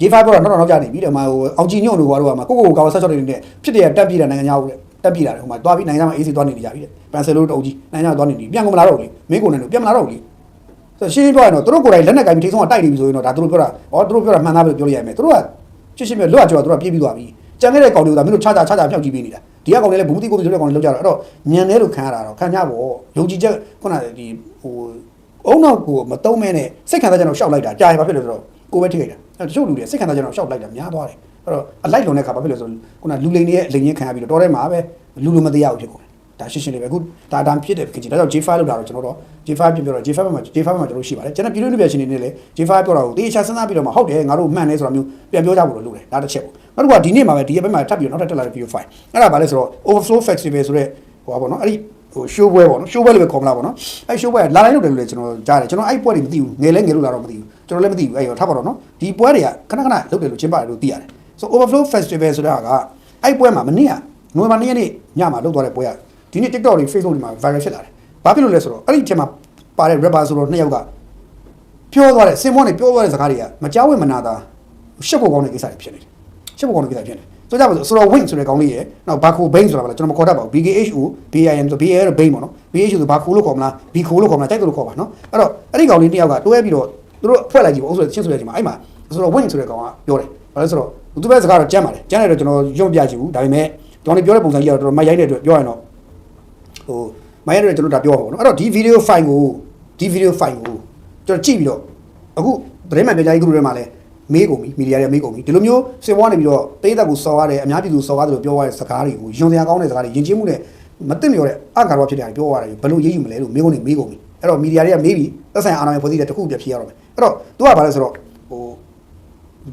J5 ပေါ်တော့နောက်တော့နောက်ကျနေပြီတဲ့မှာဟိုအောင်ကြည်ညွန့်တို့ဘာလို့ကမှာကိုကိုကိုကာဝယ်ဆောက်ရှောက်နေတယ်ဖြစ်တယ်တက်ပြေးတာနိုင်ငံခြားဦးတဲ့တက်ပြေးတာဟိုမှာသွားပြီးနိုင်ငံခြားမှာအေးစီသွားနေနေကြပြီတဲ့ပန်ဆယ်လို့တုံကြီးနိုင်ငံခြားသွားနေနေပြန်ကုန်မလာတော့ဘူးလေမင်းကိုနေလို့ပြန်မလာတော့ဘူးလေဆိုရှင်းရှင်းပြောရရင်တော့သူတို့ကိုယ်တိုင်လက်နဲ့ကင်ပြီးထိဆုံးကတိုက်နေပြီဆိုရင်တော့ဒါသူတို့ပြောတာဩသူတို့ပြောတာမှန်သားပဲပြောရရမယ်သူတို့ကရှင်းရှင်းပြောလွတ်ကြော်သူတို့ကပြေးပြီးသွားပြီကြံခဲ့တဲ့ကောင်တွေကမင်းတို့ခြားခြားခြားခြားဖြောက်ကြည့်ပေးနေတာ ဒီကကောင်တွေလည်းဘူးတိကိုပြီးဆိုတဲ့ကောင်တွေလောက်ကြတော့အဲ့တော့ညံနေလို့ခံရတာတော့ခံကြပေါ့ယုံကြည်ချက်ခုနကဒီဟိုအုံနောက်ကိုမတုံးမဲနဲ့စိတ်ခံစားချက်တော့ရှောက်လိုက်တာကြာရင်ဘာဖြစ်လဲဆိုတော့ကိုပဲထိခိုက်တာအဲ့တချို့လူတွေစိတ်ခံစားချက်တော့ရှောက်လိုက်တာများသွားတယ်အဲ့တော့အလိုက်လွန်တဲ့ခါဘာဖြစ်လဲဆိုတော့ခုနလူလိန်တွေရဲ့လိန်ချင်းခံရပြီးတော့တော်ထဲမှာပဲလူလူမတရားဘူးဖြစ်ကုန်တယ် ဒါရှင်းရှင်းလေးပဲအခုဒါတမ်းဖြစ်တဲ့ဖြစ်ချင်ဒါကြောင့် J5 လောက်တာတော့ကျွန်တော်တို့ J5 ပြင်ပြောတော့ J5 မှာ J5 မှာကျွန်တော်ရှိပါတယ်ကျွန်တော်ပြည်တွင်းလူပြရှင်တွေနဲ့လည်း J5 ပြောတာကိုတေချာစဉ်းစားပြီးတော့မှဟုတ်တယ်ငါတို့မှန်တယ်ဆိုတာမျိုးပြန်ပြောကြဖို့လို့လုပ်တယ်ဒါတစ်ချက်ပေါ့နောက်တစ်ခုကဒီနေ့မှာပဲဒီရက်ပိုင်းမှာထပ်ပြီးတော့နောက်ထပ်တက်လာတဲ့ video file အဲ့ဒါဘာလဲဆိုတော့ overflow festival ဆိုတဲ့ဟိုပါပေါ့နော်အဲ့ဒီဟို show ပွဲပေါ့နော် show ပွဲလို့ပဲခေါ်မလားပေါ့နော်အဲ့ show ပွဲကလာတိုင်းလုပ်တယ်လို့လည်းကျွန်တော်ကြားတယ်ကျွန်တော်အဲ့ပွဲတွေမသိဘူးငယ်လဲငယ်လို့လာတော့မသိဘူးကျွန်တော်လည်းမသိဘူးအဲ့ရောထားပါတော့နော်ဒီပွဲတွေကခဏခဏလုပ်တယ်လို့ကျင်းပါတယ်လို့သိရတယ် so overflow festival ဆိုတာကအဲ့ပွဲမှာမနေ့ကနိုဝင်ဘာ2ရက်နေ့ညမှာလုပ်သွားတဲ့ပွဲက ဒီနေ့ TikTok တွေ Facebook တွေမှာ viral ဖြစ်လာတယ်ဘာဖြစ်လို့လဲဆိုတော့အဲ့ဒီအချိန်မှာပါတဲ့ rapper ဆိုတော့နှစ်ယောက်ကပြောသွားတဲ့စင်မွန်တွေပြောသွားတဲ့စကားတွေကမကြောက်ဝင်မနာတာရှက်ဖို့ကောင်းတဲ့ကိစ္စတွေဖြစ်နေတယ်ရှက်ဖို့ကောင်းတဲ့ကိစ္စဖြစ်နေတယ်ဆိုကြပါစို့ဆိုတော့ wing ဆိုတဲ့ကောင်းလေးရယ်နောက် baku bain ဆိုတာပါလားကျွန်တော်မခေါ်တတ်ပါဘူး BKHU BIN ဆို BAL bain ပေါ့နော် BHU ဆို baku လို့ခေါ်မလား BKO လို့ခေါ်မလားတိုက်တယ်လို့ခေါ်ပါနော်အဲ့တော့အဲ့ဒီကောင်လေးတစ်ယောက်ကတွဲပြီးတော့သူတို့ဖွဲ့လိုက်ကြည့်ပါဦးဆိုတော့ချင်းဆိုတဲ့အချိန်မှာအဲ့မှာဆိုတော့ wing ဆိုတဲ့ကောင်ကပြောတယ်ဘာလဲဆိုတော့သူပဲစကားတော့ကြမ်းပါတယ်ကြမ်းတယ်တော့ကျွန်တော်ရုံပြကြည့်ဘူးဒါပေမဲ့ကျွန်တော်ပြောတဲ့ပုံစံကြီးကတော့တော်တော်မိုက်ရိုက်တဲ့အတွက်ပြောရရင်တော့ ဟိုမိုင်းရတဲ့ကျွန်တော်ဒါပြောပါဘောနော်အဲ့တော့ဒီ video file ကိုဒီ video file ကိုကျွန်တော်ကြည့်ပြီးတော့အခုသတင်းမှန်ပြောကြားရေး group ထဲမှာလည်းမေးကုန်ပြီမီဒီယာတွေမေးကုန်ပြီဒီလိုမျိုးစေဝါနေပြီးတော့တေးသက်ကိုစော်ရတယ်အများပြည်သူစော်ရတယ်လို့ပြောရတဲ့စကားတွေကိုယွန်စရာကောင်းတဲ့စကားတွေယဉ်ကျေးမှုနဲ့မသိလျော်တဲ့အကာရောဖြစ်တယ်ပြောရတယ်ဘယ်လိုရေးယူမလဲလို့မေးကုန်နေမေးကုန်ပြီအဲ့တော့မီဒီယာတွေကမေးပြီးသက်ဆိုင်အာဏာပိုင်ဖွဲ့စည်းတဲ့တစ်ခုပြဖြေရတော့မယ်အဲ့တော့သူကဘာလဲဆိုတော့ဟို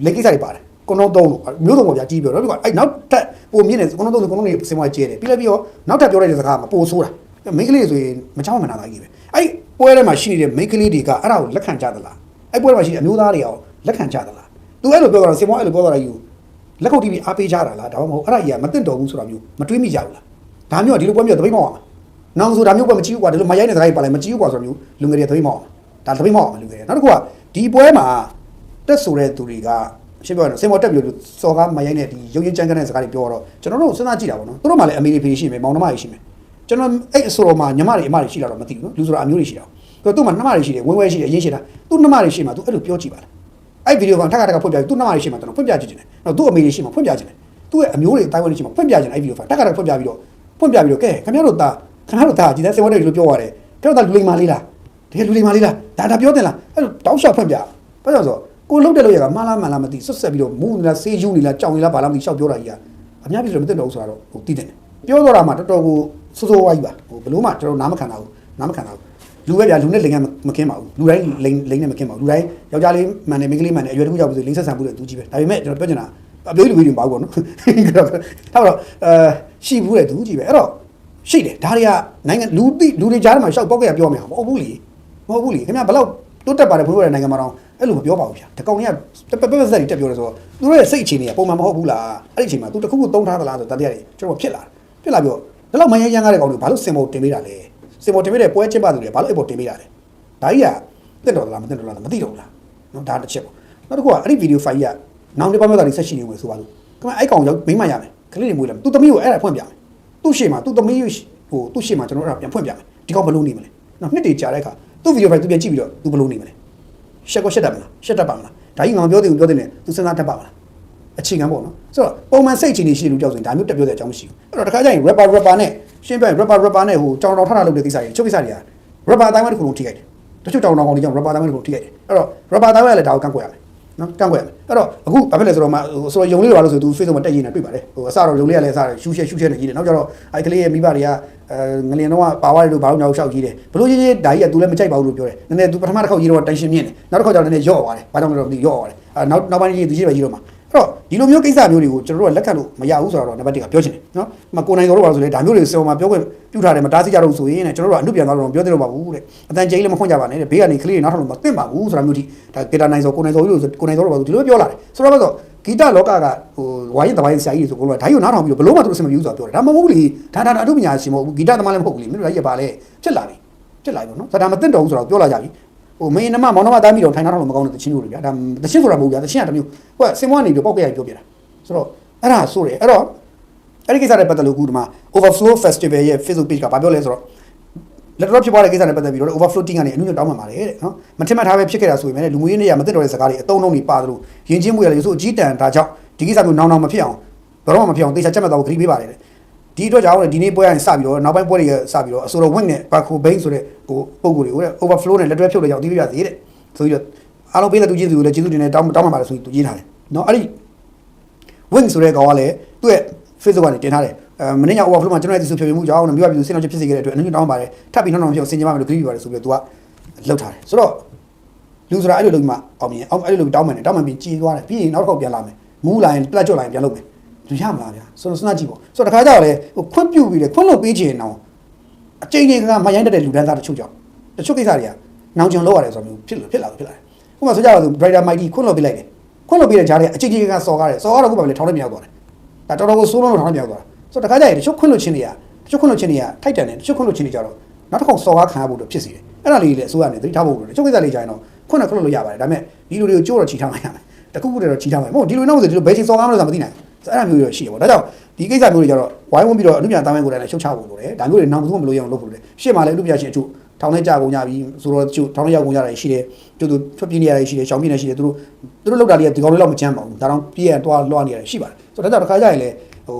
လက်ကိစ္စတွေပါတယ် ကုန်းတော့သုံးလို့မျိုးစုံပေါ်ပြကြီးပြောတော့ပြီးတော့အဲ့နောက်ထပ်ပိုမြင့်နေကုန်းတော့သုံးကုန်းတော့နေစင်မကျဲတယ်ပြီးလည်းပြီးတော့နောက်ထပ်ပြောလိုက်တဲ့စကားမှာပိုဆိုးတာမိန်းကလေးဆိုရင်မချောင်းမနာတာကြီးပဲအဲ့ပွဲထဲမှာရှိနေတဲ့မိန်းကလေးတွေကအဲ့ဒါကိုလက်ခံကြသလားအဲ့ပွဲထဲမှာရှိတဲ့အမျိုးသားတွေရောလက်ခံကြသလားသူအဲ့လိုပြောတော့စင်မအဲ့လိုပြောတာယူလက်ခုပ်တီးပြီးအားပေးကြတာလားဒါမှမဟုတ်အဲ့ဒါကြီးကမသိတော်ဘူးဆိုတာမျိုးမတွေးမိကြဘူးလားဒါမျိုးဒီလိုပွဲမျိုးတပိတ်မောက်အောင်နောင်ဆိုဒါမျိုးပွဲမကြည့်ဘူးကွာဒီလိုမရိုက်တဲ့စကားကြီးပါလိုက်မကြည့်ဘူးကွာဆိုတာမျိုးလူငယ်တွေတပိတ်မောက်အောင်ဒါတပိတ်မောက်အောင်လူငယ်တွေနောက်တစ်ခုကဒီပွဲမှာတက်ဆိုတဲ့သူတွေက ရှင်းပြောရရင်စင်မော်တက်ပြီးလို့စော်ကားမရိုင်းတဲ့ဒီရုပ်ရင်းကြမ်းကြမ်းတဲ့စကားတွေပြောတော့ကျွန်တော်တို့စဉ်းစားကြည့်တာပေါ့နော်သူတို့မှလည်းအမေရိဖေရှိမယ်မောင်နှမတွေရှိမယ်ကျွန်တော်အဲ့အဆိုတော်မှာညီမတွေအမတွေရှိတာတော့မသိဘူးနော်လူဆိုတာအမျိုးတွေရှိတာသူသူ့မှာနှမတွေရှိတယ်ဝင်းဝဲရှိတယ်အရင်ရှိတာသူ့နှမတွေရှိမှာသူအဲ့လိုပြောကြည့်ပါလားအဲ့ဗီဒီယိုကောင်ထပ်ခါထပ်ခါဖွင့်ပြသူ့နှမတွေရှိမှာကျွန်တော်ဖွင့်ပြကြည့်တယ်နော်သူ့အမေတွေရှိမှာဖွင့်ပြကြည့်တယ်သူ့ရဲ့အမျိုးတွေတိုင်းဝဲတွေရှိမှာဖွင့်ပြကြည့်တယ်အဲ့ဗီဒီယိုဖိုင်ထပ်ခါထပ်ခါဖွင့်ပြပြီးတော့ဖွင့်ပြပြီးတော့ကဲခင်ဗျားတို့သားခင်ဗျားတို့သားကြည်တဲ့စင်မော်တက်လို့ပြောရတယ်ခင်ဗျားတို့သားလူလိမ္မာလေးလားတကယ်လူလိမ္မာလေးလားဒါဒါပြောတယ်လားအဲ့လိုတောက်လျှောက်ဖွင့်ပြဘာကြောင့်ဆို ကိုလုတ်တဲ့လို့ရကမှားလားမှန်လားမသိဆွတ်ဆက်ပြီးတော့မူးနေလားဆေးယူနေလားကြောင်နေလားဘာလားမသိရှောက်ပြောတာကြီးကအများပြည်လို့မသိတော့ဘူးဆိုတော့ဟိုသိတယ်ပြောတော့တာမှတော်တော်ကိုစိုးစိုးဝါးကြီးပါဟိုဘလို့မှကျွန်တော်နားမခံတာဘူးနားမခံတာဘူးလူပဲဗျာလူနဲ့လိန်ကမကင်းပါဘူးလူတိုင်းလိန်လိန်နဲ့မကင်းပါဘူးလူတိုင်းယောက်ျားလေးမှန်တယ်မိန်းကလေးမှန်တယ်အရွယ်တစ်ခုရောက်ပြီဆိုလိန်ဆက်ဆံမှုတွေသူကြီးပဲဒါပေမဲ့ကျွန်တော်ပြောချင်တာအပြောလူကြီးတွေမပါဘူးပေါ့နော်အဲ့တော့အဲရှိဘူးတဲ့သူကြီးပဲအဲ့တော့ရှိတယ်ဒါတွေကနိုင်ငံလူတိလူတွေကြားထဲမှာရှောက်ပေါက်ကရပြောမယ်မဟုတ်ဘူးလေမဟုတ်ဘူးလေခင်ဗျာဘယ်လောက် တိုးတက်ပါတယ်ဖွင့်ရတဲ့နိုင်ငံမှာတော့အဲ့လိုမပြောပါဘူးဗျာဒီကောင်တွေကပပပစက်တွေတက်ပြောတယ်ဆိုတော့သူတို့ရဲ့စိတ်အခြေအနေကပုံမှန်မဟုတ်ဘူးလားအဲ့ဒီအချိန်မှာသူတစ်ခုခုတုံးထားသလားဆိုတတရားတွေကျွန်တော်ဖြစ်လာဖြစ်လာပြီးတော့ဒီလောက်မရရမ်းကားတဲ့ကောင်တွေဘာလို့စင်ပေါ်တင်ပေးတာလဲစင်ပေါ်တင်ပေးတဲ့ပွဲချစ်ပါသူတွေဘာလို့အဲ့ပေါ်တင်ပေးတာလဲဒါကြီးကတက်တော်သလားမတက်တော်လားမသိတော့ဘူးလားနော်ဒါတစ်ချက်ပေါ့နောက်တစ်ခုကအဲ့ဒီဗီဒီယိုဖိုင်ကြီးကနောင်တစ်ပတ်မြောက်တာတွေဆက်ရှိနေဝင်ဆိုပါလို့ခင်ဗျအဲ့ကောင်ရောက်မိမရမယ်ကလေးတွေမွေးလာသူသမီးကိုအဲ့ဒါဖွင့်ပြမယ်သူ့ရှေ့မှာသူ့သမီးဟိုသူ့ရှေ့မှာကျွန်တော်အဲ့ဒါပြန်ဖွင့်ပြမယ်ဒီကောင်ဘလို့နေမလဲနော်နှစ်တွေကြာတဲ့အခါ သူ့ဗီဒီယိုဖိုင်သူပြန်ကြည့်ပြီးတော့သူဘလို့နေမလဲရှက်ကောရှက်တတ်မလားရှက်တတ်ပါမလားဒါကြီးငါပြောတယ်ပြောတယ်နဲ့သူစဉ်းစားတတ်ပါမလားအခြေခံပေါ့နော်ဆိုတော့ပုံမှန်စိတ်ချင်းနေရှိလူကြောက်ဆိုရင်ဒါမျိုးတက်ပြောတဲ့အကြောင်းမရှိဘူးအဲ့တော့တခါကျရင် rapper rapper နဲ့ရှင်းပြရင် rapper rapper နဲ့ဟိုကြောင်တောင်ထထလုပ်တဲ့ကိစ္စတွေချုပ်ကိစ္စတွေက rapper အတိုင်းဝိုင်းတစ်ခုလုံးထိခိုက်တယ်တချို့ကြောင်တောင်ကောင်တွေကြောင့် rapper အတိုင်းဝိုင်းတစ်ခုလုံးထိခိုက်တယ်အဲ့တော့ rapper အတိုင်းဝိုင်းကလည်းဒါကိုကန့်ကွက်ရမယ် နော်ကန့်ကွက်အဲ့တော့အခုဘာဖြစ်လဲဆိုတော့မှဟိုဆိုတော့ယုံလေးလိုပါလို့ဆိုသူ Facebook မှာတက်ရေးနေတွေ့ပါတယ်ဟိုအစတော့ယုံလေးကလည်းအစတော့ရှူရှဲရှူရှဲနေကြီးတယ်နောက်ကျတော့အဲ့ကလေးရဲ့မိဘတွေကအဲငလျင်တော့ပါဝါရီလိုဘာလို့နောက်လျှောက်ကြီးတယ်ဘလို့ကြီးကြီးဒါကြီးကသူလည်းမကြိုက်ပါဘူးလို့ပြောတယ်နည်းနည်းသူပထမတစ်ခေါက်ကြီးတော့ tension မြင့်တယ်နောက်တစ်ခေါက်ကျတော့နည်းနည်းယော့သွားတယ်ဘာကြောင့်လဲတော့မသိယော့သွားတယ်အဲနောက်နောက်ပိုင်းကြီးသူကြီးပဲကြီးတော့မှာ တော့ဒီလိုမျိုးကိစ္စမျိုးတွေကိုကျွန်တော်တို့ကလက်ခံလို့မရဘူးဆိုတော့နံပါတ်1ကပြောချင်တယ်နော်။မကိုနိုင်တော်တို့ပါဆိုလေဒါမျိုးတွေစေအောင်မှာပြောခွင့်ပြုထားတယ်မတားဆီးကြတော့ဆိုရင်ကျွန်တော်တို့ကအမှုပြန်သွားတော့ပြောသေးတော့ပါဘူးတဲ့အတန်ကျိလည်းမခွင့်ကြပါနဲ့တဲ့ဘေးကနေကလေးတွေနောက်ထပ်လို့မသိပါဘူးဆိုတာမျိုးထိဒါကေတာနိုင်စောကိုနိုင်စောကြီးလို့ကိုနိုင်စောတို့ပါဆိုဒီလိုပြောလာတယ်ဆိုတော့ဆိုဂီတလောကကဟိုဝိုင်းတပိုင်းဆရာကြီးတွေဆိုကိုတော့ဒါကြီးကိုနားထောင်ပြီးဘလို့မှသူတို့စင်မပြဘူးဆိုတာပြောတယ်ဒါမဟုတ်ဘူးလေဒါဒါအမှုပညာရှင်မဟုတ်ဘူးဂီတသမားလည်းမဟုတ်ဘူးလေမင်းတို့လည်းရပါလေဖြစ်လာပြီဖြစ်လာပြီနော်ဒါဒါမသိတော့ဘူးဆိုတော့ပြောလာကြပြီ ဟိုမင်းနမမောင်နှမသားမိတော့ထိုင်နာတော့မကောင်းတဲ့တချင်းတို့တွေဗျာဒါတချင်းဆိုတာမဟုတ်ဗျာတချင်းကတမျိုးဟိုကစင်မကနေပြီးပောက်ပြရပြောပြတာဆိုတော့အဲ့ဒါဆိုတယ်အဲ့တော့အဲ့ဒီကိစ္စတွေပတ်သက်လို့ခုဒီမှာ overflow festival ရဲ့ Facebook page ကဘာပြောလဲဆိုတော့လက်တော့ဖြစ်သွားတဲ့ကိစ္စတွေပတ်သက်ပြီးတော့ overflow ကနေအနည်းငယ်တောင်းပန်ပါတယ်တဲ့နော်မထင်မှတ်ထားပဲဖြစ်ခဲ့တာဆိုရင်လည်းလူမှုရေးနေရမသိတော့တဲ့စကားတွေအတုံးလုံးတွေပါသလိုယဉ်ကျေးမှုရတယ်ဆိုအကြီးတန်းဒါကြောင့်ဒီကိစ္စမျိုးနောင်နောင်မဖြစ်အောင်ဘယ်တော့မှမဖြစ်အောင်တေချာချက်မှတ်တော့ခရီးပေးပါတယ်တဲ့ ဒီအတွက်ကြောင့်ဒီနေ့ပွဲရရင်စပြီးတော့နောက်ပိုင်းပွဲတွေကစပြီးတော့အစိုးရဝင့်နဲ့ဘာခိုဘိန်းဆိုတဲ့ဟိုပုံကိုယ်တွေကိုတဲ့ overflow နဲ့လက်တွဲဖြုတ်တဲ့ကြောင့်တီးပြပါသေးတဲ့ဆိုပြီးတော့အားလုံးပေးတဲ့သူချင်းစီကိုလည်းကျေးဇူးတင်နေတောင်းတောင်းပန်ပါတယ်ဆိုပြီးသူရေးထားတယ်နော်အဲ့ဒီ wing ဆိုတဲ့ကောင်ကလည်းသူ့ရဲ့ Facebook ကနေတင်ထားတယ်အဲမနေ့က overflow မှာကျွန်တော်ရဲ့ဒီဆိုဖြေမှုကြောင့်မြို့ပြပြည်သူစင်တော်ချက်ဖြစ်စေခဲ့တဲ့အတွက်အနည်းငယ်တောင်းပါတယ်ထပ်ပြီးနောက်နောက်ဖြစ်အောင်စင်ကြမမယ်လို့ခရီးပြပါတယ်ဆိုပြီးတော့သူကလှုပ်ထားတယ်ဆိုတော့လူဆိုတာအဲ့လိုလုပ်မှအောင်မြင်အောင်အဲ့လိုတောင်းမယ်တောင်းမှပြီးကြည်သွားတယ်ပြီးရင်နောက်တစ်ခေါက်ပြန်လာမယ်မူးလာရင်ပလက်ကြော့လာရင်ပြန်လုပ်မယ် လူရမလားဗျာဆိုတော့စဉ်းစားကြည့်ပေါ့ဆိုတော့တခါကျတော့လေဟိုခွင့်ပြုပြီးလေခွင့်လို့ပေးချင်အောင်အချိန်ကြီးကမရိုင်းတတ်တဲ့လူတန်းသားတချို့ကြောင့်တချို့ကိစ္စတွေကနောင်ကျင်လောက်ရတယ်ဆိုတော့မျိုးဖြစ်လို့ဖြစ်လာလို့ဖြစ်လာတယ်ဥပမာဆိုကြပါစို့ Brighter Mighty ခွင့်လို့ပေးလိုက်တယ်ခွင့်လို့ပေးတဲ့ကြားထဲအချိန်ကြီးကစော်ကားတယ်စော်ကားတော့ခုပါလေထောင်းလိုက်မြောက်သွားတယ်ဒါတော်တော်ကိုစိုးလုံးလို့ထောင်းမြောက်သွားတာဆိုတော့တခါကျရင်တချို့ခွင့်လို့ချင်းတွေကတချို့ခွင့်လို့ချင်းတွေကထိုက်တန်တယ်တချို့ခွင့်လို့ချင်းတွေကြတော့နောက်တစ်ခေါက်စော်ကားခံရဖို့တော့ဖြစ်စီတယ်အဲ့ဒါလေးတွေလည်းအစိုးရနဲ့သတိထားဖို့လိုတယ်တချို့ကိစ္စလေးကြရင်တော့ခွင့်နဲ့ခွင့်လို့ရပါတယ်ဒါပေမဲ့ဒီလူတွေကိုကြိုးတော့ချီထားမှရမယ်တခုခုတည်းတော့ချီထားမှမဟုတ်ဒီလူနောက်ဆိုဒီလိုဘယ်ချိန်စော်ကားမလို့ဆိုတာမသိနိုင်ဘူး အဲ့ဒါမျိုးတွေရှိရပါတော့ဒါကြောင့်ဒီကိစ္စမျိုးတွေကြတော့ဝိုင်းဝန်းပြီးတော့အမှုပြန်တာဝန်ကိုယ်တိုင်လည်းရှုတ်ချဖို့လိုတယ်ဒါမျိုးတွေနောက်ဘူးမလို့ရအောင်လုပ်ဖို့လိုတယ်ရှေ့မှာလည်းအမှုပြန်ရှင်အချို့ထောင်ထဲကြာကုန်ကြပြီဆိုတော့ကျို့ထောင်ထဲရောက်ကုန်ကြတာရှိတယ်ကျို့သူထွက်ပြေးနေရတယ်ရှိတယ်ရှောင်ပြေးနေရှိတယ်သူတို့သူတို့လောက်တာလေးကဒီကောင်လေးလောက်မချမ်းပါဘူးဒါတော့ပြေးရတော့လွှားနေရတယ်ရှိပါတယ်ဆိုတော့ဒါကြောင့်တစ်ခါကျရင်လည်းဟို